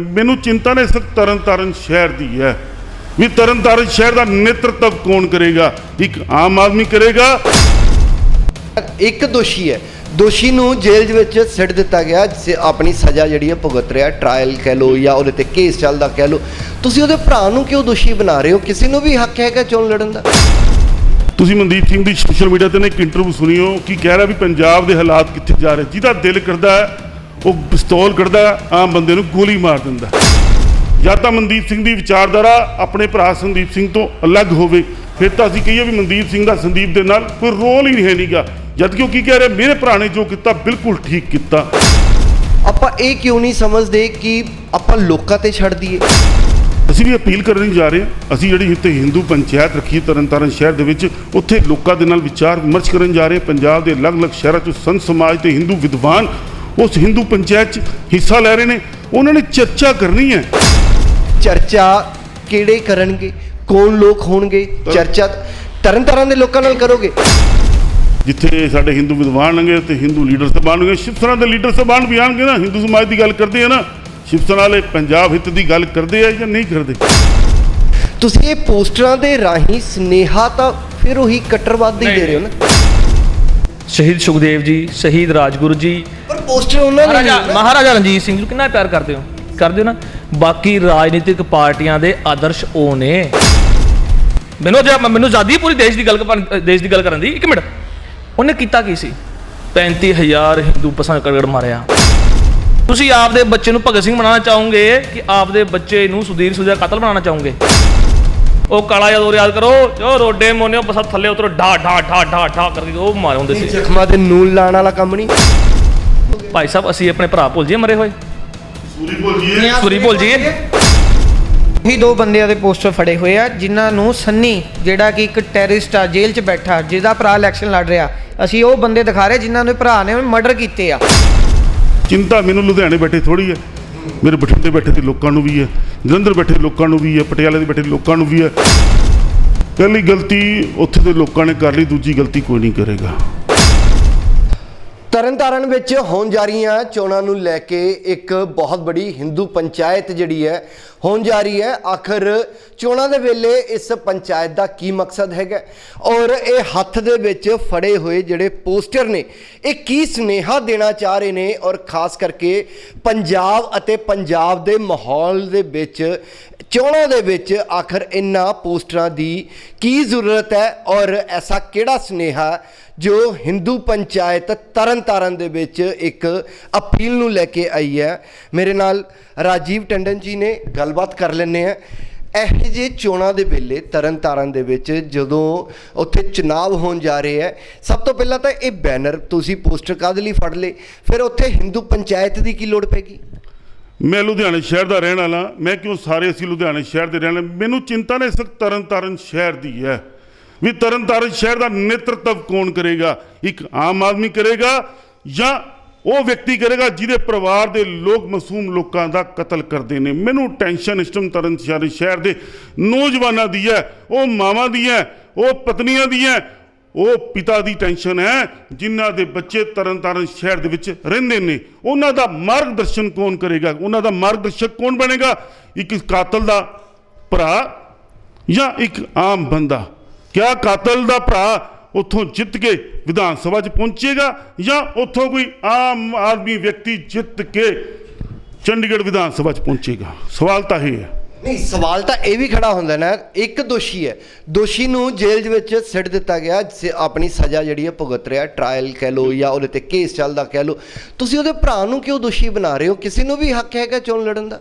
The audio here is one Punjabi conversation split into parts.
ਮੈਨੂੰ ਚਿੰਤਾ ਨੇ ਸਿਰਫ ਤਰਨਤਾਰਨ ਸ਼ਹਿਰ ਦੀ ਹੈ। ਵੀ ਤਰਨਤਾਰਨ ਸ਼ਹਿਰ ਦਾ ਨੇਤਰਤਵ ਕੌਣ ਕਰੇਗਾ? ਇੱਕ ਆਮ ਆਦਮੀ ਕਰੇਗਾ। ਇੱਕ ਦੋਸ਼ੀ ਹੈ। ਦੋਸ਼ੀ ਨੂੰ ਜੇਲ੍ਹ ਵਿੱਚ ਸਿੱਟ ਦਿੱਤਾ ਗਿਆ ਜਿਸ ਆਪਣੀ ਸਜ਼ਾ ਜਿਹੜੀ ਹੈ ਭੁਗਤ ਰਿਹਾ। ਟ੍ਰਾਇਲ ਕਹਿ ਲਓ ਜਾਂ ਉਹਦੇ ਤੇ ਕੇਸ ਚੱਲਦਾ ਕਹਿ ਲਓ। ਤੁਸੀਂ ਉਹਦੇ ਭਰਾ ਨੂੰ ਕਿਉਂ ਦੋਸ਼ੀ ਬਣਾ ਰਹੇ ਹੋ? ਕਿਸੇ ਨੂੰ ਵੀ ਹੱਕ ਹੈਗਾ ਚੋਣ ਲੜਨ ਦਾ? ਤੁਸੀਂ ਮਨਦੀਪ ਸਿੰਘ ਦੀ ਸੋਸ਼ਲ ਮੀਡੀਆ ਤੇ ਨਾ ਇੱਕ ਇੰਟਰਵਿਊ ਸੁਣੀਓ ਕੀ ਕਹਿ ਰਿਹਾ ਵੀ ਪੰਜਾਬ ਦੇ ਹਾਲਾਤ ਕਿੱਥੇ ਜਾ ਰਹੇ? ਜਿਹਦਾ ਦਿਲ ਕਰਦਾ ਹੈ, ਉਹ ਪਿਸਤੌਲ ਕਰਦਾ ਹੈ, ਆਮ ਬੰਦੇ ਨੂੰ ਗੋਲੀ ਮਾਰ ਦਿੰਦਾ। ਜਾਂ ਤਾਂ ਮਨਦੀਪ ਸਿੰਘ ਦੀ ਵਿਚਾਰਧਾਰਾ ਆਪਣੇ ਭਰਾ ਸੰਦੀਪ ਸਿੰਘ ਤੋਂ ਅਲੱਗ ਹੋਵੇ। ਫਿਰ ਤਾਂ ਅਸੀਂ ਕਹੀਏ ਵੀ ਮਨਦੀਪ ਸਿੰਘ ਦਾ ਸੰਦੀਪ ਦੇ ਨਾਲ ਕੋਈ ਰੋਲ ਹੀ ਹੈ ਨਹੀਂਗਾ ਜਦ ਕਿ ਉਹ ਕੀ ਕਹਿ ਰਿਹਾ ਮੇਰੇ ਭਰਾ ਨੇ ਜੋ ਕੀਤਾ ਬਿਲਕੁਲ ਠੀਕ ਕੀਤਾ। ਆਪਾਂ ਇਹ ਕਿਉਂ ਨਹੀਂ ਸਮਝਦੇ ਕਿ ਆਪਾਂ ਲੋਕਾਂ ਤੇ ਛੱਡ ਦਈਏ? ਅਸੀਂ ਵੀ ਅਪੀਲ ਕਰਨ ਜਾ ਰਹੇ ਹਾਂ। ਅਸੀਂ ਜਿਹੜੀ ਇੱਥੇ ਹਿੰਦੂ ਪੰਚਾਇਤ ਰੱਖੀ ਤਰਨਤਾਰਨ ਸ਼ਹਿਰ ਦੇ ਵਿੱਚ ਉੱਥੇ ਲੋਕਾਂ ਦੇ ਨਾਲ ਵਿਚਾਰ ਵਿਮਰਸ਼ ਕਰਨ ਜਾ ਰਹੇ। ਪੰਜਾਬ ਦੇ ਅਲੱਗ-ਅਲੱਗ ਸ਼ਹਿਰਾਂ ਤੋਂ ਸੰਤ ਸਮਾਜ ਤੇ ਹਿੰਦੂ ਵਿਦਵਾਨ ਉਸ ਹਿੰਦੂ ਪੰਚਾਇਤ 'ਚ ਹਿੱਸਾ ਲੈ ਰਹੇ ਨੇ। ਉਹਨਾਂ ਨੇ ਚਰਚਾ ਕਰਨੀ ਹੈ। ਚਰਚਾ ਕਿਹੜੇ ਕਰਨਗੇ? ਕੌਣ ਲੋਕ ਹੋਣਗੇ? ਚਰਚਾ ਤਰਨ ਤਾਰਨ ਦੇ ਲੋਕਾਂ ਨਾਲ ਕਰੋਗੇ? ਜਿੱਥੇ ਸਾਡੇ ਹਿੰਦੂ ਵਿਦਵਾਨ ਆਣਗੇ ਤੇ ਹਿੰਦੂ ਲੀਡਰ ਸਾਹਿਬਾਨ ਆਣਗੇ ਸ਼ਿਵ ਸੈਨਾ ਦੇ ਲੀਡਰ ਸਾਹਿਬਾਨ ਵੀ ਆਣਗੇ ਨਾ। ਹਿੰਦੂ ਸਮਾਜ ਦੀ ਗੱਲ ਕਰਦੇ ਆ ਨਾ। ਸ਼ਿਵ ਸੈਨਾ ਵਾਲੇ ਪੰਜਾਬ ਹਿੱਤ ਦੀ ਗੱਲ ਕਰਦੇ ਆ ਜਾਂ ਨਹੀਂ ਕਰਦੇ? ਤੁਸੀਂ ਇਹ ਪੋਸਟਰਾਂ ਦੇ ਰਾਹੀਂ ਸਨੇਹਾ ਤਾਂ ਫਿਰ ਉਹੀ ਕੱਟਰਵਾਦ ਦੇ ਰਹੇ ਹੋ ਨਾ। ਸ਼ਹੀਦ ਸੁਖਦੇਵ ਜੀ ਸ਼ਹੀਦ ਰਾਜਗੁਰੂ ਜੀ। ਪਰ ਪੋਸਟਰ ਉਹਨਾਂ ਨੇ ਮਹਾਰਾਜਾ ਰਣਜੀਤ ਸਿੰਘ ਨੂੰ ਕਿੰਨਾ ਪਿਆਰ ਕਰਦੇ ਹੋ? ਕਰਦੇ ਹੋ ਨਾ? ਬਾਕੀ ਰਾਜਨੀਤਿਕ ਪਾਰਟੀਆਂ ਦੇ ਆਦਰਸ਼ ਉਹ ਨੇ। ਮੈਨੂੰ ਜੇ ਮੈਨੂੰ ਆਜ਼ਾਦੀ ਪੂਰੀ ਦੇਸ਼ ਦੀ ਗੱਲ ਦੇਸ਼ ਦੀ ਗੱਲ ਕਰਨ ਦੀ ਇੱਕ ਮਿੰਟ। ਉਹਨੇ ਕੀਤਾ ਕੀ ਸੀ? 35000 ਹਿੰਦੂ ਪਸੰਦ ਕਰਗੜ ਮਾਰਿਆ। ਤੁਸੀਂ ਆਪਦੇ ਬੱਚੇ ਨੂੰ ਭਗਤ ਸਿੰਘ ਬਣਾਉਣਾ ਚਾਹੋਗੇ ਕਿ ਆਪਦੇ ਬੱਚੇ ਨੂੰ ਸੁਧੀਰ ਸੁਧਾ ਕਤਲ ਬਣਾਉਣਾ ਚਾਹੋਗੇ? ਉਹ ਕਾਲਾ ਯਾਦ ਯਾਦ ਕਰੋ ਜੋ ਰੋਡੇ ਮੋਨਿਓ ਬਸ ਥੱਲੇ ਉਤਰੋ ਢਾ ਢਾ ਢਾ ਢਾ ਢਾ ਕਰਕੇ ਉਹ ਮਾਰੇ ਹੁੰਦੇ ਸੀ। ਜ਼ਖਮਾਂ ਤੇ ਨੂਨ ਲਾਣ ਵਾਲਾ ਕੰਮ ਨਹੀਂ। ਭਾਈ ਸਾਹਿਬ ਅਸੀਂ ਆਪਣੇ ਭਰਾ ਭੁੱਲ ਜੀਏ ਮਰੇ ਹੋਏ। ਸੂਰੀ ਬੋਲੀਏ ਸੁਰੀ ਭੁੱਲ ਜੀਏ ਹੀ ਦੋ ਬੰਦਿਆਂ ਦੇ ਪੋਸਟਰ ਫੜੇ ਹੋਏ ਆ ਜਿਨ੍ਹਾਂ ਨੂੰ ਸੰਨੀ ਜਿਹੜਾ ਕਿ ਇੱਕ ਟੈਰਰਿਸਟ ਆ ਜੇਲ੍ਹ 'ਚ ਬੈਠਾ ਜਿਹਦਾ ਭਰਾ ਇਲੈਕਸ਼ਨ ਲੜ ਰਿਹਾ। ਅਸੀਂ ਉਹ ਬੰਦੇ ਦਿਖਾ ਰਹੇ ਜਿਨ੍ਹਾਂ ਦੇ ਭਰਾ ਨੇ ਮਰਡਰ ਕੀਤੇ ਆ। ਚਿੰਤਾ ਮੈਨੂੰ ਲੁਧਿਆਣੇ ਬੈਠੇ ਥੋੜੀ ਹੈ। ਮੇਰੇ ਬਠਿੰਡੇ ਬੈਠੇ ਤੇ ਲੋਕਾਂ ਨੂੰ ਵੀ ਹੈ, ਜਲੰਧਰ ਬੈਠੇ ਲੋਕਾਂ ਨੂੰ ਵੀ ਹੈ, ਪਟਿਆਲੇ ਦੇ ਬੈਠੇ ਲੋਕਾਂ ਨੂੰ ਵੀ ਹੈ। ਪਹਿਲੀ ਗਲਤੀ ਉੱਥੇ ਦੇ ਲੋਕਾਂ ਨੇ ਕਰ ਲਈ, ਦੂਜੀ ਗਲਤੀ ਕੋਈ ਨਹੀਂ ਕਰੇਗਾ। ਤਰਨਤਾਰਨ ਵਿੱਚ ਹੋਣ ਜਾ ਰਹੀਆਂ ਚੋਣਾਂ ਨੂੰ ਲੈ ਕੇ ਇੱਕ ਬਹੁਤ ਬੜੀ ਹਿੰਦੂ ਪੰਚਾਇਤ ਜਿਹੜੀ ਹੈ ਹੋਣ ਜਾ ਰਹੀ ਹੈ। ਆਖਰ ਚੋਣਾਂ ਦੇ ਵੇਲੇ ਇਸ ਪੰਚਾਇਤ ਦਾ ਕੀ ਮਕਸਦ ਹੈਗਾ? ਔਰ ਇਹ ਹੱਥ ਦੇ ਵਿੱਚ ਫੜੇ ਹੋਏ ਜਿਹੜੇ ਪੋਸਟਰ ਨੇ, ਇਹ ਕੀ ਸੁਨੇਹਾ ਦੇਣਾ ਚਾਹ ਰਹੇ ਨੇ? ਔਰ ਖਾਸ ਕਰਕੇ ਪੰਜਾਬ ਅਤੇ ਪੰਜਾਬ ਦੇ ਮਾਹੌਲ ਦੇ ਵਿੱਚ, ਚੋਣਾਂ ਦੇ ਵਿੱਚ ਆਖਰ ਇਨ੍ਹਾਂ ਪੋਸਟਰਾਂ ਦੀ ਕੀ ਜ਼ਰੂਰਤ ਹੈ? ਔਰ ਐਸਾ ਕਿਹੜਾ ਸੁਨੇਹਾ ਜੋ ਹਿੰਦੂ ਪੰਚਾਇਤ ਤਰਨਤਾਰਨ ਦੇ ਵਿੱਚ ਇੱਕ ਅਪੀਲ ਨੂੰ ਲੈ ਕੇ ਆਈ ਹੈ? ਮੇਰੇ ਨਾਲ ਰਾਜੀਵ ਟੰਡਨ ਜੀ ਨੇ ਗੱਲਬਾਤ ਕਰ ਲੈਂਦੇ ਆ ਇਹੋ ਜਿਹੇ ਚੋਣਾਂ ਦੇ ਵੇਲੇ ਤਰਨਤਾਰਨ ਦੇ ਵਿੱਚ ਜਦੋਂ ਉੱਥੇ ਚੁਣਾਵ ਹੋਣ ਜਾ ਰਹੇ ਹੈ, ਸਭ ਤੋਂ ਪਹਿਲਾਂ ਤਾਂ ਇਹ ਬੈਨਰ ਤੁਸੀਂ ਪੋਸਟਰ ਕਾਹਦੇ ਲਈ ਫੜ ਲਏ? ਫਿਰ ਉੱਥੇ ਹਿੰਦੂ ਪੰਚਾਇਤ ਦੀ ਕੀ ਲੋੜ ਪੈਗੀ? ਮੈਂ ਲੁਧਿਆਣੇ ਸ਼ਹਿਰ ਦਾ ਰਹਿਣ ਵਾਲਾ, ਮੈਂ ਕਿਉਂ ਸਾਰੇ ਅਸੀਂ ਲੁਧਿਆਣੇ ਸ਼ਹਿਰ ਦੇ ਰਹਿਣ ਵਾਲੇ? ਮੈਨੂੰ ਚਿੰਤਾ ਨੇ ਸਿਰਫ ਤਰਨਤਾਰਨ ਸ਼ਹਿਰ ਦੀ ਹੈ। ਵੀ ਤਰਨਤਾਰਨ ਸ਼ਹਿਰ ਦਾ ਨੇਤਰਤਵ ਕੌਣ ਕਰੇਗਾ? ਇੱਕ ਆਮ ਆਦਮੀ ਕਰੇਗਾ ਜਾਂ ਉਹ ਵਿਅਕਤੀ ਕਰੇਗਾ ਜਿਹਦੇ ਪਰਿਵਾਰ ਦੇ ਲੋਕ ਮਾਸੂਮ ਲੋਕਾਂ ਦਾ ਕਤਲ ਕਰਦੇ ਨੇ। ਮੈਨੂੰ ਟੈਨਸ਼ਨ ਇਸ ਟਾਈਮ ਤਰਨਤਾਰਨ ਸ਼ਹਿਰ ਦੇ ਨੌਜਵਾਨਾਂ ਦੀ ਹੈ, ਉਹ ਮਾਵਾਂ ਦੀ ਹੈ, ਉਹ ਪਤਨੀਆਂ ਦੀ ਹੈ। ਉਹ ਪਿਤਾ ਦੀ ਟੈਨਸ਼ਨ ਹੈ, ਜਿਨ੍ਹਾਂ ਦੇ ਬੱਚੇ ਤਰਨਤਾਰਨ ਸ਼ਹਿਰ ਦੇ ਵਿੱਚ ਰਹਿੰਦੇ ਨੇ। ਉਹਨਾਂ ਦਾ ਮਾਰਗਦਰਸ਼ਨ ਕੌਣ ਕਰੇਗਾ? ਉਹਨਾਂ ਦਾ ਮਾਰਗਦਰਸ਼ਕ ਕੌਣ ਬਣੇਗਾ? ਇੱਕ ਕਾਤਲ ਦਾ ਭਰਾ ਜਾਂ ਇੱਕ ਆਮ ਬੰਦਾ? ਕਿਆ ਕਾਤਲ ਦਾ ਭਰਾ ਉੱਥੋਂ ਜਿੱਤ ਕੇ ਵਿਧਾਨ ਸਭਾ 'ਚ ਪਹੁੰਚੇਗਾ ਜਾਂ ਉੱਥੋਂ ਕੋਈ ਆਮ ਆਦਮੀ ਵਿਅਕਤੀ ਜਿੱਤ ਕੇ ਚੰਡੀਗੜ੍ਹ ਵਿਧਾਨ ਸਭਾ 'ਚ ਪਹੁੰਚੇਗਾ? ਸਵਾਲ ਤਾਂ ਇਹ ਹੈ। ਨਹੀਂ ਸਵਾਲ ਤਾਂ ਇਹ ਵੀ ਖੜਾ ਹੁੰਦਾ ਨਾ ਇੱਕ ਦੋਸ਼ੀ ਹੈ। ਦੋਸ਼ੀ ਨੂੰ ਜੇਲ੍ਹ ਦੇ ਵਿੱਚ ਸਿੱਟ ਦਿੱਤਾ ਗਿਆ ਆਪਣੀ ਸਜ਼ਾ ਜਿਹੜੀ ਹੈ ਭੁਗਤ ਰਿਹਾ ਟ੍ਰਾਇਲ ਕਹਿ ਲਓ ਜਾਂ ਉਹਦੇ ਤੇ ਕੇਸ ਚੱਲਦਾ ਕਹਿ ਲਓ। ਤੁਸੀਂ ਉਹਦੇ ਭਰਾ ਨੂੰ ਕਿਉਂ ਦੋਸ਼ੀ ਬਣਾ ਰਹੇ ਹੋ? ਕਿਸੇ ਨੂੰ ਵੀ ਹੱਕ ਹੈਗਾ ਚੋਣ ਲੜਨ ਦਾ?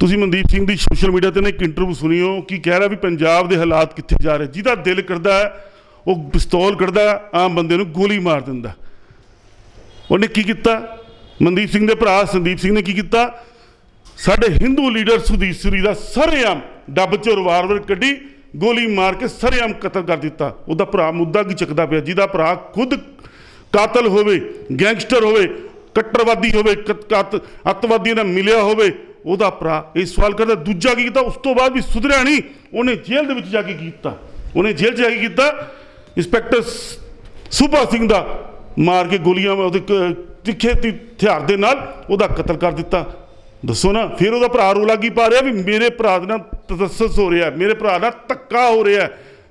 ਤੁਸੀਂ ਮਨਦੀਪ ਸਿੰਘ ਦੀ ਸੋਸ਼ਲ ਮੀਡੀਆ ਤੇ ਨਾ ਇੱਕ ਇੰਟਰਵਿਊ ਸੁਣੀਓ ਕੀ ਕਹਿ ਰਿਹਾ ਵੀ ਪੰਜਾਬ ਦੇ ਹਾਲਾਤ ਕਿੱਥੇ ਜਾ ਰਹੇ? ਜਿਹਦਾ ਦਿਲ ਕਰਦਾ ਹੈ, ਉਹ ਪਿਸਤੌਲ ਕੱਢਦਾ, ਆਮ ਬੰਦੇ ਨੂੰ ਗੋਲੀ ਮਾਰ ਦਿੰਦਾ। ਉਹਨੇ ਕੀ ਕੀਤਾ? ਮਨਦੀਪ ਸਿੰਘ ਦੇ ਭਰਾ ਸੰਦੀਪ ਸਿੰਘ ਨੇ ਕੀ ਕੀਤਾ? ਸਾਡੇ ਹਿੰਦੂ ਲੀਡਰ ਸੁਦੀਪ ਸੂਰੀ ਦਾ ਸਰੇਆਮ ਡੱਬ ਚੋਂ ਰਿਵਾਲਵਰ ਕੱਢੀ, ਗੋਲੀ ਮਾਰ ਕੇ ਸਰੇਆਮ ਕਤਲ ਕਰ ਦਿੱਤਾ। ਉਹਦਾ ਭਰਾ ਮੁੱਦਾ ਕੀ ਚੱਕਦਾ ਪਿਆ? ਜਿਹਦਾ ਭਰਾ ਖੁਦ ਕਾਤਲ ਹੋਵੇ, ਗੈਂਗਸਟਰ ਹੋਵੇ ਕੱਟੜਵਾਦੀ ਹੋਵੇ, ਕਤ- ਅੱਤਵਾਦੀਆਂ ਨਾਲ ਮਿਲਿਆ ਹੋਵੇ, ਉਹਦਾ ਭਰਾ ਇਹ ਸਵਾਲ ਕਰਦਾ। ਦੂਜਾ ਕੀ ਕੀਤਾ? ਉਸ ਤੋਂ ਬਾਅਦ ਵੀ ਸੁਧਰਿਆ ਨਹੀਂ। ਉਹਨੇ ਜੇਲ੍ਹ ਦੇ ਵਿੱਚ ਜਾ ਕੇ ਕੀ ਕੀਤਾ? ਉਹਨੇ ਜੇਲ੍ਹ 'ਚ ਜਾ ਕੇ ਕੀਤਾ? ਇੰਸਪੈਕਟਰ ਸ- ਸੁਭਾ ਸਿੰਘ ਦਾ ਮਾਰ ਕੇ ਗੋਲੀਆਂ ਉਹਦੇ ਕ- ਤਿੱਖੇ ਤੀ- ਹਥਿਆਰ ਦੇ ਨਾਲ ਉਹਦਾ ਕਤਲ ਕਰ ਦਿੱਤਾ। ਦੱਸੋ ਨਾ, ਫਿਰ ਉਹਦਾ ਭਰਾ ਰੋਲਾ ਕੀ ਪਾ ਰਿਹਾ ਵੀ ਮੇਰੇ ਭਰਾ ਦੇ ਨਾਲ ਤਦੱਸਸ ਹੋ ਰਿਹਾ ਮੇਰੇ ਭਰਾ ਨਾਲ ਧੱਕਾ ਹੋ ਰਿਹਾ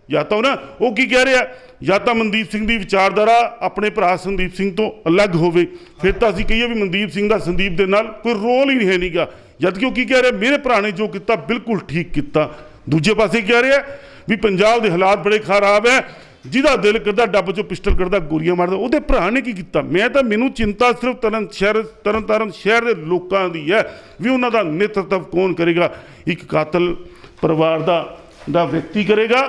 ਜਾਂ ਤਾਂ ਉਹ ਨਾ, ਉਹ ਕੀ ਕਹਿ ਰਿਹਾ ਜਾਂ ਤਾਂ ਮਨਦੀਪ ਸਿੰਘ ਦੀ ਵਿਚਾਰਧਾਰਾ ਆਪਣੇ ਭਰਾ ਸੰਦੀਪ ਸਿੰਘ ਤੋਂ ਅਲੱਗ ਹੋਵੇ। ਫਿਰ ਤਾਂ ਅਸੀਂ ਕਹੀਏ ਵੀ ਮਨਦੀਪ ਸਿੰਘ ਦਾ ਸੰਦੀਪ ਦੇ ਨਾਲ ਕੋਈ ਰੋਲ ਹੀ ਹੈ ਨਹੀਂਗਾ ਜਦ ਕਿ ਉਹ ਕੀ ਕਹਿ ਰਿਹਾ, ਮੇਰੇ ਭਰਾ ਨੇ ਜੋ ਕੀਤਾ ਬਿਲਕੁਲ ਠੀਕ ਕੀਤਾ। ਦੂਜੇ ਪਾਸੇ ਕਹਿ ਰਿਹਾ ਵੀ ਪੰਜਾਬ ਦੇ ਹਾਲਾਤ ਬੜੇ ਖਰਾਬ ਹੈ ਜਿਹਦਾ ਦਿਲ ਕਰਦਾ, ਡੱਬ ਚੋਂ ਪਿਸਟਲ ਕਰਦਾ ਗੋਲੀਆਂ ਮਾਰਦਾ, ਉਹਦੇ ਭਰਾ ਨੇ ਕੀ ਕੀਤਾ? ਮੈਂ ਤਾਂ ਮੈਨੂੰ ਚਿੰਤਾ ਸਿਰਫ ਤਰਨ ਸ਼ਹਿਰ ਤਰਨ ਤਾਰਨ ਸ਼ਹਿਰ ਦੇ ਲੋਕਾਂ ਦੀ ਹੈ ਵੀ ਉਹਨਾਂ ਦਾ ਨੇਤਰਤਵ ਕੌਣ ਕਰੇਗਾ? ਇੱਕ ਕਾਤਲ ਪਰਿਵਾਰ ਦਾ ਦਾ ਵਿਅਕਤੀ ਕਰੇਗਾ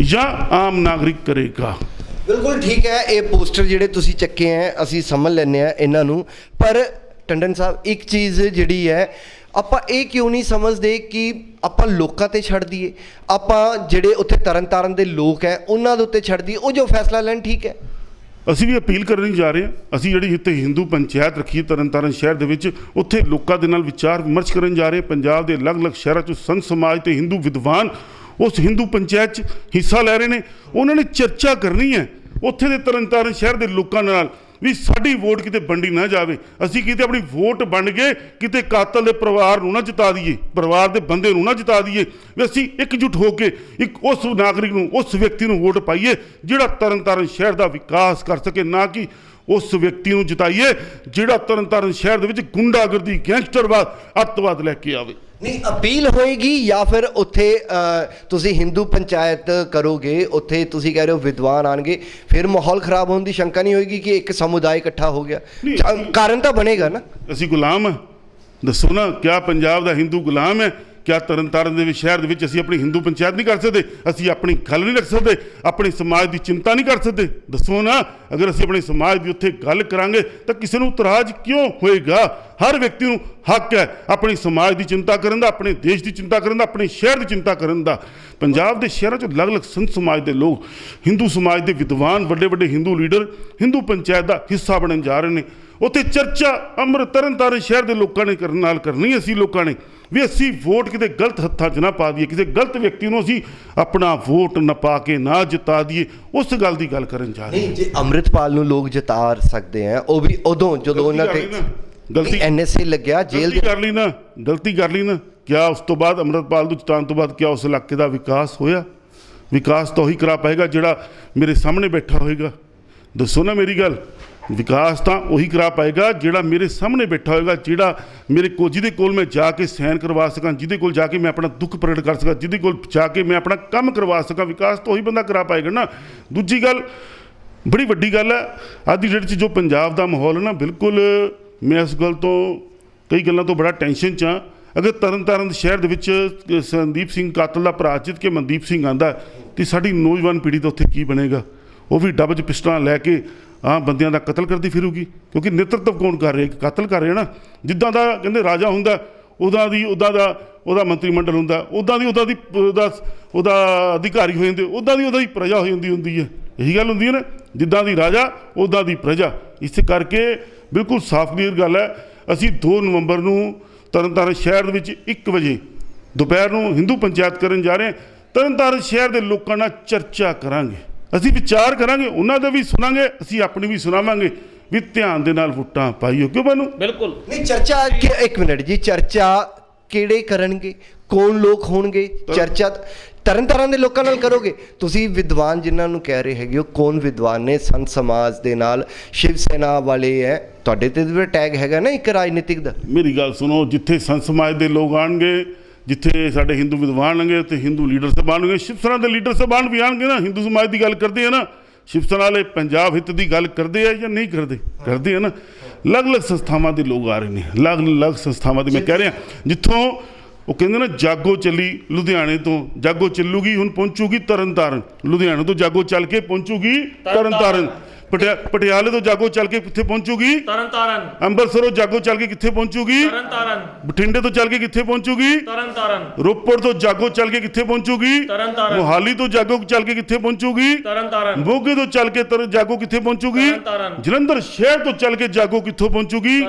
ਜਾਂ ਆਮ ਨਾਗਰਿਕ ਕਰੇਗਾ? ਬਿਲਕੁਲ ਠੀਕ ਹੈ, ਇਹ ਪੋਸਟਰ ਜਿਹੜੇ ਤੁਸੀਂ ਚੱਕੇ ਹੈ, ਅਸੀਂ ਸਮਝ ਲੈਂਦੇ ਆ ਇਹਨਾਂ ਨੂੰ। ਪਰ ਟੰਡਨ ਸਾਹਿਬ, ਇੱਕ ਚੀਜ਼ ਜਿਹੜੀ ਹੈ, ਆਪਾਂ ਇਹ ਕਿਉਂ ਨਹੀਂ ਸਮਝਦੇ ਕਿ ਆਪਾਂ ਲੋਕਾਂ ਤੇ ਛੱਡ ਦਈਏ? ਆਪਾਂ ਜਿਹੜੇ ਉੱਥੇ ਤਰਨਤਾਰਨ ਦੇ ਲੋਕ ਹੈ, ਉਹਨਾਂ ਦੇ ਉੱਤੇ ਛੱਡ ਦਈਏ? ਉਹ ਜੋ ਫੈਸਲਾ ਲੈਣ ਠੀਕ ਹੈ। ਅਸੀਂ ਵੀ ਅਪੀਲ ਕਰਨ ਜਾ ਰਹੇ ਹਾਂ। ਅਸੀਂ ਜਿਹੜੀ ਇੱਥੇ ਹਿੰਦੂ ਪੰਚਾਇਤ ਰੱਖੀ ਹੈ, ਤਰਨਤਾਰਨ ਸ਼ਹਿਰ ਦੇ ਵਿੱਚ, ਉੱਥੇ ਲੋਕਾਂ ਦੇ ਨਾਲ ਵਿਚਾਰ ਵਿਮਰਸ਼ ਕਰਨ ਜਾ ਰਹੇ ਪੰਜਾਬ ਦੇ ਅਲੱਗ-ਅਲੱਗ ਸ਼ਹਿਰਾਂ 'ਚ ਸੰਤ ਸਮਾਜ ਤੇ ਹਿੰਦੂ ਵਿਦਵਾਨ ਉਸ ਹਿੰਦੂ ਪੰਚਾਇਤ 'ਚ ਹਿੱਸਾ ਲੈ ਰਹੇ ਨੇ। ਉਹਨਾਂ ਨੇ ਚਰਚਾ ਕਰਨੀ ਹੈ ਉੱਥੇ ਦੇ ਤਰਨਤਾਰਨ ਸ਼ਹਿਰ ਦੇ ਲੋਕਾਂ ਨਾਲ। ਵੀ ਸਾਡੀ ਵੋਟ ਕਿਤੇ ਵੰਡੀ ਨਾ ਜਾਵੇ। ਅਸੀਂ ਕਿਤੇ ਆਪਣੀ ਵੋਟ ਵੰਡ ਕੇ ਕਿਤੇ ਕਾਤਲ ਦੇ ਪਰਿਵਾਰ ਨੂੰ ਨਾ ਜਿਤਾ ਦਈਏ, ਪਰਿਵਾਰ ਦੇ ਬੰਦੇ ਨੂੰ ਨਾ ਜਿਤਾ ਦਈਏ। ਵੀ ਅਸੀਂ ਇਕਜੁੱਟ ਹੋ ਕੇ ਇੱਕ ਉਸ ਨਾਗਰਿਕ ਨੂੰ, ਉਸ ਵਿਅਕਤੀ ਨੂੰ ਵੋਟ ਪਾਈਏ, ਜਿਹੜਾ ਤਰਨਤਾਰਨ ਸ਼ਹਿਰ ਦਾ ਵਿਕਾਸ ਕਰ ਸਕੇ, ਨਾ ਕਿ ਉਸ ਵਿਅਕਤੀ ਨੂੰ ਜਿਤਾਈਏ, ਜਿਹੜਾ ਤਰਨਤਾਰਨ ਸ਼ਹਿਰ ਦੇ ਵਿੱਚ ਗੁੰਡਾਗਰਦੀ, ਗੈਂਗਸਟਰਵਾਦ, ਅੱਤਵਾਦ ਲੈ ਕੇ ਆਵੇ। ਨਹੀਂ ਅਪੀਲ ਹੋਏਗੀ ਜਾਂ ਫਿਰ ਉੱਥੇ ਤੁਸੀਂ ਹਿੰਦੂ ਪੰਚਾਇਤ ਕਰੋਗੇ ਉੱਥੇ ਤੁਸੀਂ ਕਹਿ ਰਹੇ ਹੋ ਵਿਦਵਾਨ ਆਣਗੇ ਫਿਰ ਮਾਹੌਲ ਖਰਾਬ ਹੋਣ ਦੀ ਸ਼ੰਕਾ ਨਹੀਂ ਹੋਏਗੀ ਕਿ ਇੱਕ ਸਮੁਦਾਇ ਇਕੱਠਾ ਹੋ ਗਿਆ? ਕਾਰਨ ਤਾਂ ਬਣੇਗਾ ਨਾ। ਅਸੀਂ ਗੁਲਾਮ ਹਾਂ। ਦੱਸੋ ਨਾ ਕਿਆ ਪੰਜਾਬ ਦਾ ਹਿੰਦੂ ਗੁਲਾਮ ਹੈ? ਕਿਆ ਤਰਨਤਾਰਨ ਦੇ ਵਿੱਚ ਸ਼ਹਿਰ ਦੇ ਵਿੱਚ ਅਸੀਂ ਆਪਣੀ ਹਿੰਦੂ ਪੰਚਾਇਤ ਨਹੀਂ ਕਰ ਸਕਦੇ? ਅਸੀਂ ਆਪਣੀ ਗੱਲ ਨਹੀਂ ਰੱਖ ਸਕਦੇ? ਆਪਣੇ ਸਮਾਜ ਦੀ ਚਿੰਤਾ ਨਹੀਂ ਕਰ ਸਕਦੇ? ਦੱਸੋ ਨਾ, ਅਗਰ ਅਸੀਂ ਆਪਣੇ ਸਮਾਜ ਦੀ ਉੱਥੇ ਗੱਲ ਕਰਾਂਗੇ, ਤਾਂ ਕਿਸੇ ਨੂੰ ਇਤਰਾਜ਼ ਕਿਉਂ ਹੋਏਗਾ? ਹਰ ਵਿਅਕਤੀ ਨੂੰ ਹੱਕ ਹੈ ਆਪਣੀ ਸਮਾਜ ਦੀ ਚਿੰਤਾ ਕਰਨ ਦਾ, ਆਪਣੇ ਦੇਸ਼ ਦੀ ਚਿੰਤਾ ਕਰਨ ਦਾ, ਆਪਣੇ ਸ਼ਹਿਰ ਦੀ ਚਿੰਤਾ ਕਰਨ ਦਾ। ਪੰਜਾਬ ਦੇ ਸ਼ਹਿਰਾਂ 'ਚ ਅਲੱਗ-ਅਲੱਗ ਸੰਤ ਸਮਾਜ ਦੇ ਲੋਕ, ਹਿੰਦੂ ਸਮਾਜ ਦੇ ਵਿਦਵਾਨ, ਵੱਡੇ-ਵੱਡੇ ਹਿੰਦੂ ਲੀਡਰ, ਹਿੰਦੂ ਪੰਚਾਇਤ ਦਾ ਹਿੱਸਾ ਬਣਨ ਜਾ ਰਹੇ ਨੇ। ਉੱਥੇ ਚਰਚਾ ਅੰਮ੍ਰਿਤ ਤਰਨਤਾਰਨ ਸ਼ਹਿਰ ਦੇ ਲੋਕਾਂ ਨੇ ਕਰਨ ਨਾਲ ਕਰਨੀ ਅਸੀਂ ਲੋਕਾਂ ਨੇ। ਵੀ ਅਸੀਂ ਵੋਟ ਕਿਤੇ ਗਲਤ ਹੱਥਾਂ 'ਚ ਨਾ ਪਾ ਦਈਏ ਕਿਸੇ ਗਲਤ ਵਿਅਕਤੀ ਨੂੰ ਅਸੀਂ ਆਪਣਾ ਵੋਟ ਨਾ ਪਾ ਕੇ ਨਾ ਜਿਤਾ ਦਈਏ ਉਸ ਗੱਲ ਦੀ ਗੱਲ ਕਰਨ ਜਾ ਰਹੇ ਹਾਂ। ਨਹੀਂ ਜੇ ਅੰਮ੍ਰਿਤਪਾਲ ਨੂੰ ਲੋਕ ਜਿਤਾ ਸਕਦੇ ਆ ਉਹ ਵੀ ਉਦੋਂ ਜਦੋਂ ਉਹਨਾਂ ਤੇ ਗਲਤੀ ਐਨਐਸਏ ਲੱਗਿਆ ਜੇਲ੍ਹ ਕਰ ਲਈ ਨਾ ਗਲਤੀ ਕਰ ਲਈ ਨਾ। ਕਿਆ ਉਸ ਤੋਂ ਬਾਅਦ ਅੰਮ੍ਰਿਤਪਾਲ ਨੂੰ ਜਿਤਾਉਣ ਤੋਂ ਬਾਅਦ ਕਿਆ ਉਸ ਇਲਾਕੇ ਦਾ ਵਿਕਾਸ ਹੋਇਆ? ਵਿਕਾਸ ਤਾਂ ਉਹੀ ਕਰਾ ਪਾਏਗਾ ਜਿਹੜਾ ਮੇਰੇ ਸਾਹਮਣੇ ਬੈਠਾ ਹੋਏਗਾ। ਦੱਸੋ ਨਾ ਮੇਰੀ ਗੱਲ। ਵਿਕਾਸ ਤਾਂ ਉਹੀ ਕਰਾ ਪਾਏਗਾ ਜਿਹੜਾ ਮੇਰੇ ਸਾਹਮਣੇ ਬੈਠਾ ਹੋਏਗਾ, ਜਿਹੜਾ ਮੇਰੇ ਕੋਲ ਜਿਹਦੇ ਕੋਲ ਮੈਂ ਜਾ ਕੇ ਸਹਿਣ ਕਰਵਾ ਸਕਾਂ, ਜਿਹਦੇ ਕੋਲ ਜਾ ਕੇ ਮੈਂ ਆਪਣਾ ਦੁੱਖ ਪ੍ਰਗਟ ਕਰ ਸਕਾਂ, ਜਿਹਦੇ ਕੋਲ ਜਾ ਕੇ ਮੈਂ ਆਪਣਾ ਕੰਮ ਕਰਵਾ ਸਕਾਂ, ਵਿਕਾਸ ਤਾਂ ਉਹੀ ਬੰਦਾ ਕਰਾ ਪਾਏਗਾ ਨਾ। ਦੂਜੀ ਗੱਲ, ਬੜੀ ਵੱਡੀ ਗੱਲ ਹੈ, ਅੱਜ ਦੀ ਡੇਟ 'ਚ ਜੋ ਪੰਜਾਬ ਦਾ ਮਾਹੌਲ ਹੈ ਨਾ, ਬਿਲਕੁਲ ਮੈਂ ਇਸ ਗੱਲ ਤੋਂ ਕਈ ਗੱਲਾਂ ਤੋਂ ਬੜਾ ਟੈਨਸ਼ਨ 'ਚ ਹਾਂ। ਅਗਰ ਤਰਨਤਾਰਨ ਦੇ ਸ਼ਹਿਰ ਦੇ ਵਿੱਚ ਸੰਦੀਪ ਸਿੰਘ ਕਾਤਲ ਦਾ ਭਰਾ ਜਿੱਤ ਕੇ ਮਨਦੀਪ ਸਿੰਘ ਆਂਦਾ ਤੇ ਸਾਡੀ ਨੌਜਵਾਨ ਪੀੜ੍ਹੀ ਦਾ ਉੱਥੇ ਕੀ ਬਣੇਗਾ? ਉਹ ਵੀ ਡੱਬ 'ਚ ਪਿਸਟਲਾਂ ਲੈ ਕੇ ਆ ਬੰਦਿਆਂ ਦਾ ਕਤਲ ਕਰਦੀ ਫਿਰੂਗੀ, ਕਿਉਂਕਿ ਨੇਤਰਤਵ ਕੌਣ ਕਰ ਰਿਹਾ? ਕਤਲ ਕਰ ਰਿਹਾ ਨਾ, ਜਿੱਦਾਂ ਦਾ ਕਹਿੰਦੇ ਰਾਜਾ ਹੁੰਦਾ, ਉਹਦਾ ਦੀ, ਉਹਦਾ ਦਾ, ਉਹਦਾ ਮੰਤਰੀ ਮੰਡਲ ਹੁੰਦਾ, ਉਹਦਾ ਦੀ ਉਹਦਾ ਦੀ, ਉਹਦਾ ਉਹਦਾ ਅਧਿਕਾਰੀ ਹੋ ਜਾਂਦੇ, ਉਹਦਾ ਦੀ ਉਹਦਾ ਦੀ ਪ੍ਰਜਾ ਹੋ ਜਾਂਦੀ ਹੁੰਦੀ ਹੈ। ਇਹੀ ਗੱਲ ਹੁੰਦੀ ਹੈ ਨਾ, ਜਿੱਦਾਂ ਦੀ ਰਾਜਾ, ਉਹਦਾ ਦੀ ਪ੍ਰਜਾ। ਇਸ ਕਰਕੇ ਬਿਲਕੁਲ ਸਾਫ਼ ਕਲੀਅਰ ਗੱਲ ਹੈ, ਅਸੀਂ 2 ਨਵੰਬਰ ਨੂੰ ਤਰਨਤਾਰਨ ਸ਼ਹਿਰ ਦੇ ਵਿੱਚ 1 ਵਜੇ ਦੁਪਹਿਰ ਨੂੰ ਹਿੰਦੂ ਪੰਚਾਇਤ ਕਰਨ ਜਾ ਰਹੇ ਹਾਂ। ਤਰਨਤਾਰਨ ਸ਼ਹਿਰ ਦੇ ਲੋਕਾਂ ਨਾਲ ਚਰਚਾ ਕਰਾਂਗੇ। ਅਸੀਂ ਵਿਚਾਰ ਕਰਾਂਗੇ ਉਹਨਾਂ ਦੇ ਵੀ ਸੁਣਾਂਗੇ ਅਸੀਂ ਆਪਣੀ ਵੀ ਸੁਣਾਵਾਂਗੇ। ਵੀ ਧਿਆਨ ਦੇ ਨਾਲ ਵੋਟਾਂ ਪਾਈਓ ਕਿਉਂ ਬਾਨੂੰ ਬਿਲਕੁਲ। ਨਹੀਂ ਚਰਚਾ ਇੱਕ ਮਿੰਟ ਜੀ ਚਰਚਾ ਕਿਹੜੇ ਕਰਨਗੇ? ਕੌਣ ਲੋਕ ਹੋਣਗੇ? ਚਰਚਾ ਤਰਨਤਾਰਨ ਦੇ ਲੋਕਾਂ ਨਾਲ ਕਰੋਗੇ? ਤੁਸੀਂ ਵਿਦਵਾਨ ਜਿਨ੍ਹਾਂ ਨੂੰ ਕਹਿ ਰਹੇ ਹੈਗੇ ਹੋ ਕੌਣ ਵਿਦਵਾਨ ਨੇ ਸੰਤ ਸਮਾਜ ਦੇ ਨਾਲ? ਸ਼ਿਵ ਸੈਨਾ ਵਾਲੇ ਹੈ ਤੁਹਾਡੇ ਤੇ ਵੀ ਟੈਗ ਹੈਗਾ ਨਾ ਇੱਕ ਰਾਜਨੀਤਿਕ ਦਾ? ਮੇਰੀ ਗੱਲ ਸੁਣੋ ਜਿੱਥੇ ਸੰਤ ਸਮਾਜ ਦੇ ਲੋਕ ਆਣਗੇ ਜਿੱਥੇ ਸਾਡੇ ਹਿੰਦੂ ਵਿਦਵਾਨ ਆਣਗੇ ਉੱਥੇ ਹਿੰਦੂ ਲੀਡਰ ਸਾਹਿਬਾਨ ਆਣਗੇ ਸ਼ਿਵ ਸੈਨਾ ਦੇ ਲੀਡਰ ਸਾਹਿਬਾਨ ਵੀ ਆਣਗੇ ਨਾ, ਹਿੰਦੂ ਸਮਾਜ ਦੀ ਗੱਲ ਕਰਦੇ ਆ ਨਾ, ਸ਼ਿਵ ਸੈਨਾ ਵਾਲੇ ਪੰਜਾਬ ਹਿੱਤ ਦੀ ਗੱਲ ਕਰਦੇ ਆ ਜਾਂ ਨਹੀਂ ਕਰਦੇ? ਕਰਦੇ ਆ ਨਾ। ਅਲੱਗ-ਅਲੱਗ ਸੰਸਥਾਵਾਂ ਦੇ ਲੋਕ ਆ ਰਹੇ ਨੇ, ਅਲੱਗ-ਅਲੱਗ ਸੰਸਥਾਵਾਂ ਦੇ ਮੈਂ ਕਹਿ ਰਿਹਾ। ਜਿੱਥੋਂ ਉਹ ਕਹਿੰਦੇ ਨਾ, ਜਾਗੋ ਚੱਲੀ ਲੁਧਿਆਣੇ ਤੋਂ, ਜਾਗੋ ਚੱਲੂਗੀ, ਹੁਣ ਪਹੁੰਚੂਗੀ ਤਰਨਤਾਰਨ। ਲੁਧਿਆਣੇ ਤੋਂ ਜਾਗੋ ਚੱਲ ਕੇ ਪਹੁੰਚੂਗੀ ਤਰਨਤਾਰਨ। ਪਟਿਆ ਪਟਿਆਲੇ ਤੋਂ ਜਾਗੋ ਚੱਲ ਕੇ ਕਿੱਥੇ ਪਹੁੰਚੂਗੀ? ਤਰਨ ਤਾਰਨ। ਅੰਮ੍ਰਿਤਸਰੋਂ ਜਾਗੋ ਚੱਲ ਕੇ ਕਿੱਥੇ ਪਹੁੰਚੂਗੀ? ਤਰਨ ਤਾਰਨ। ਬਠਿੰਡੇ ਤੋਂ ਚੱਲ ਕੇ ਕਿੱਥੇ ਪਹੁੰਚੂਗੀ? ਤਰਨ ਤਾਰਨ। ਰੋਪੜ ਤੋਂ ਜਾਗੋ ਚੱਲ ਕੇ ਕਿੱਥੇ ਪਹੁੰਚੂਗੀ? ਤਰਨਤਾਰਨ। ਮੋਹਾਲੀ ਤੋਂ ਜਾਗੋ ਚੱਲ ਕੇ ਕਿੱਥੇ ਪਹੁੰਚੂਗੀ? ਤਰਨ ਤਾਰਨ। ਮੋਗੇ ਤੋਂ ਚੱਲ ਕੇ ਤਰ ਜਾਗੋ ਕਿੱਥੇ ਪਹੁੰਚੂਗੀ? ਤਰਨਤਾਰਨ। ਜਲੰਧਰ ਸ਼ਹਿਰ ਤੋਂ ਚੱਲ ਕੇ ਜਾਗੋ ਕਿੱਥੋਂ ਪਹੁੰਚੂਗੀ?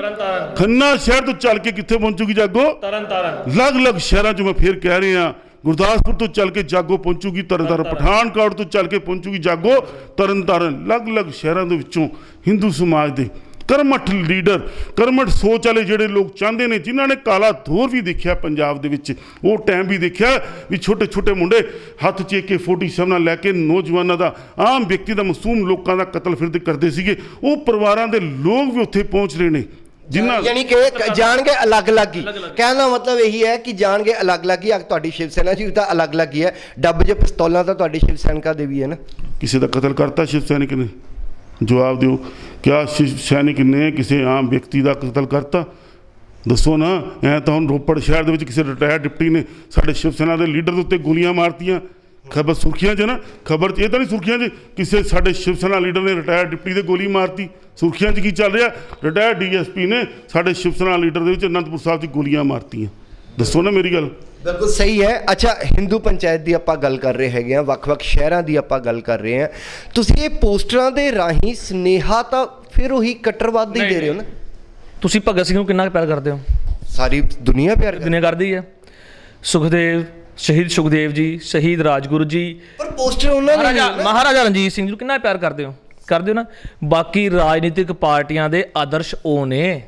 ਖੰਨਾ ਸ਼ਹਿਰ ਤੋਂ ਚੱਲ ਕੇ ਕਿੱਥੇ ਪਹੁੰਚੂਗੀ ਜਾਗੋ? ਤਰਨ ਤਾਰਨ। ਅਲੱਗ-ਅਲੱਗ ਸ਼ਹਿਰਾਂ 'ਚ ਮੈਂ ਫੇਰ ਕਹਿ ਰਿਹਾ ਗੁਰਦਾਸਪੁਰ ਤੋਂ ਚੱਲ ਕੇ ਜਾਗੋ ਪਹੁੰਚੂਗੀ ਤਰਨਤਾਰਨ ਪਠਾਨਕੋਟ ਤੋਂ ਚੱਲ ਕੇ ਪਹੁੰਚੂਗੀ ਜਾਗੋ ਤਰਨਤਾਰਨ। ਅਲੱਗ-ਅਲੱਗ ਸ਼ਹਿਰਾਂ ਦੇ ਵਿੱਚੋਂ ਹਿੰਦੂ ਸਮਾਜ ਦੇ ਕਰਮਠ ਲੀਡਰ ਕਰਮਠ ਸੋਚ ਵਾਲੇ ਜਿਹੜੇ ਲੋਕ ਚਾਹੁੰਦੇ ਨੇ ਜਿਨ੍ਹਾਂ ਨੇ ਕਾਲਾ ਦੌਰ ਵੀ ਦੇਖਿਆ ਪੰਜਾਬ ਦੇ ਵਿੱਚ ਉਹ ਟਾਈਮ ਵੀ ਦੇਖਿਆ ਵੀ ਛੋਟੇ ਛੋਟੇ ਮੁੰਡੇ ਹੱਥ 'ਚ ਕੇ 47 ਨਾਲ ਲੈ ਕੇ ਨੌਜਵਾਨਾਂ ਦਾ ਆਮ ਵਿਅਕਤੀ ਦਾ ਮਾਸੂਮ ਲੋਕਾਂ ਦਾ ਕਤਲ ਫਿਰਦੇ ਕਰਦੇ ਸੀਗੇ। ਉਹ ਪਰਿਵਾਰਾਂ ਦੇ ਲੋਕ ਵੀ ਉੱਥੇ ਪਹੁੰਚ ਰਹੇ ਨੇ। ਜਿਨ੍ਹਾਂ ਯਾਨੀ ਕਿ ਜਾਣਗੇ ਅਲੱਗ-ਅਲੱਗ ਹੀ। ਕਹਿਣ ਦਾ ਮਤਲਬ ਇਹੀ ਹੈ ਕਿ ਜਾਣਗੇ ਅਲੱਗ-ਅਲੱਗ ਹੀ। ਤੁਹਾਡੀ ਸ਼ਿਵ ਸੈਨਾ ਜੀ ਤਾਂ ਅਲੱਗ-ਅਲੱਗ ਹੀ ਹੈ। ਡੱਬ 'ਚ ਪਿਸਤੌਲਾਂ ਤਾਂ ਤੁਹਾਡੀ ਸ਼ਿਵ ਸੈਨਿਕਾ ਦੇ ਵੀ ਹੈ ਨਾ। ਕਿਸੇ ਦਾ ਕਤਲ ਕਰਤਾ ਸ਼ਿਵ ਸੈਨਿਕ ਨੇ? ਜਵਾਬ ਦਿਓ। ਕਿਆ ਸ਼ਿਵ ਸੈਨਿਕ ਨੇ ਕਿਸੇ ਆਮ ਵਿਅਕਤੀ ਦਾ ਕਤਲ ਕਰਤਾ? ਦੱਸੋ ਨਾ ਐ ਤਾਂ ਹੁਣ ਰੋਪੜ ਸ਼ਹਿਰ ਦੇ ਵਿੱਚ ਕਿਸੇ ਰਿਟਾਇਰਡ ਡਿਪਟੀ ਨੇ ਸਾਡੇ ਸ਼ਿਵ ਸੈਨਾ ਦੇ ਲੀਡਰ ਦੇ ਉੱਤੇ ਗੋਲੀਆਂ ਮਾਰਤੀਆਂ। ਖਬਰ ਸੁਰਖੀਆਂ 'ਚ ਨਾ ਖਬਰ 'ਚ ਇਹ ਤਾਂ ਨਹੀਂ ਸੁਰਖੀਆਂ 'ਚ ਕਿਸੇ ਸਾਡੇ ਸ਼ਿਵ ਸੈਨਾ ਲੀਡਰ ਨੇ ਰਿਟਾਇਰਡ ਡਿਪਟੀ ਦੇ ਗੋਲੀ ਮਾਰਤੀ। ਸੁਰਖੀਆਂ 'ਚ ਕੀ ਚੱਲ ਰਿਹਾ? ਰਿਟਾਇਰਡ ਡੀਐਸਪੀ ਨੇ ਸਾਡੇ ਸ਼ਿਵ ਸੈਨਾ ਲੀਡਰ ਦੇ ਵਿੱਚ ਅਨੰਦਪੁਰ ਸਾਹਿਬ 'ਚ ਗੋਲੀਆਂ ਮਾਰਤੀਆਂ। ਦੱਸੋ ਨਾ ਮੇਰੀ ਗੱਲ। ਬਿਲਕੁਲ ਸਹੀ ਹੈ। ਅੱਛਾ ਹਿੰਦੂ ਪੰਚਾਇਤ ਦੀ ਆਪਾਂ ਗੱਲ ਕਰ ਰਹੇ ਹੈਗੇ ਆ ਵੱਖ-ਵੱਖ ਸ਼ਹਿਰਾਂ ਦੀ ਆਪਾਂ ਗੱਲ ਕਰ ਰਹੇ ਆ ਤੁਸੀਂ ਇਹ ਪੋਸਟਰਾਂ ਦੇ ਰਾਹੀਂ ਸਨੇਹਾ ਤਾਂ ਫਿਰ ਉਹੀ ਕੱਟਰਵਾਦ ਦੀ ਦੇ ਰਹੇ ਹੋ ਨਾ? ਤੁਸੀਂ ਭਗਤ ਸਿੰਘ ਨੂੰ ਕਿੰਨਾ ਕੁ ਪਿਆਰ ਕਰਦੇ ਹੋ? ਸਾਰੀ ਦੁਨੀਆ ਪਿਆਰ ਦੁਨੀਆ ਕਰਦੀ ਹੈ। ਸੁਖਦੇਵ ਸ਼ਹੀਦ ਸੁਖਦੇਵ ਜੀ ਸ਼ਹੀਦ ਰਾਜਗੁਰੂ ਜੀ। ਪਰ ਪੋਸਟਰ ਉਹਨਾਂ ਦੇ ਮਹਾਰਾਜਾ ਨਹੀਂ ਨਾ। ਮਹਾਰਾਜਾ ਰਣਜੀਤ ਸਿੰਘ ਜੀ ਨੂੰ ਕਿੰਨਾ ਪਿਆਰ ਕਰਦੇ ਹੋ? ਕਰਦੇ ਹੋ ਨਾ? ਬਾਕੀ ਰਾਜਨੀਤਿਕ ਪਾਰਟੀਆਂ ਦੇ ਆਦਰਸ਼ ਉਹ ਨੇ।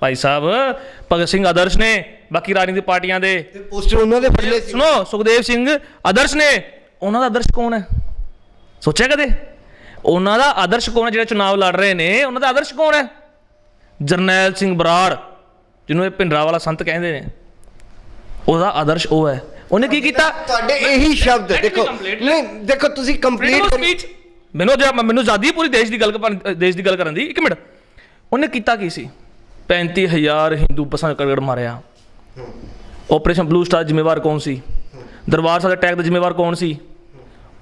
ਭਾਈ ਸਾਹਿਬ ਭਗਤ ਸਿੰਘ ਆਦਰਸ਼ ਨੇ ਬਾਕੀ ਰਾਜਨੀਤਿਕ ਪਾਰਟੀਆਂ ਦੇ। ਤੇ ਪੋਸਟਰ ਉਹਨਾਂ ਦੇ ਫੜਲੇ ਸੀ। ਸੁਣੋ ਸੁਖਦੇਵ ਸਿੰਘ ਆਦਰਸ਼ ਨੇ। ਉਹਨਾਂ ਦਾ ਆਦਰਸ਼ ਕੌਣ ਹੈ? ਸੋਚਿਆ ਕਦੇ? ਉਹਨਾਂ ਦਾ ਆਦਰਸ਼ ਕੌਣ ਹੈ? ਜਿਹੜੇ ਚੁਣਾਵ ਲੜ ਰਹੇ ਨੇ ਉਹਨਾਂ ਦਾ ਆਦਰਸ਼ ਕੌਣ ਹੈ? ਜਰਨੈਲ ਸਿੰਘ ਬਰਾੜ ਜਿਹਨੂੰ ਇਹ ਭਿੰਡਰਾ ਵਾਲਾ ਸੰਤ ਕਹਿੰਦੇ ਨੇ। ਉਹਦਾ ਆਦਰਸ਼ ਉਹ ਹੈ। ਉਹਨੇ ਕੀ ਕੀਤਾ? ਤੁਹਾਡੇ ਇਹੀ ਸ਼ਬਦ ਦੇਖੋ. ਨਹੀਂ ਦੇਖੋ ਤੁਸੀਂ ਕੰਪਲੀਟ ਸਪੀਚ ਮੈਨੂੰ ਜੇ ਮੈਨੂੰ ਹੈ ਪੂਰੀ ਦੇਸ਼ ਦੀ ਗੱਲ ਦੇਸ਼ ਦੀ ਗੱਲ ਕਰਨ ਦੀ ਇੱਕ ਮਿੰਟ। ਉਹਨੇ ਕੀਤਾ ਕੀ ਸੀ? 35000 ਹਿੰਦੂ ਬਸਾਂ ਕਰਗੜ ਮਾਰਿਆ। ਆਪਰੇਸ਼ਨ ਬਲੂ ਸਟਾਰ ਜ਼ਿੰਮੇਵਾਰ ਕੌਣ ਸੀ? ਦਰਬਾਰ ਸਾਹਿਬ ਅਟੈਕ ਦਾ ਜ਼ਿੰਮੇਵਾਰ ਕੌਣ ਸੀ?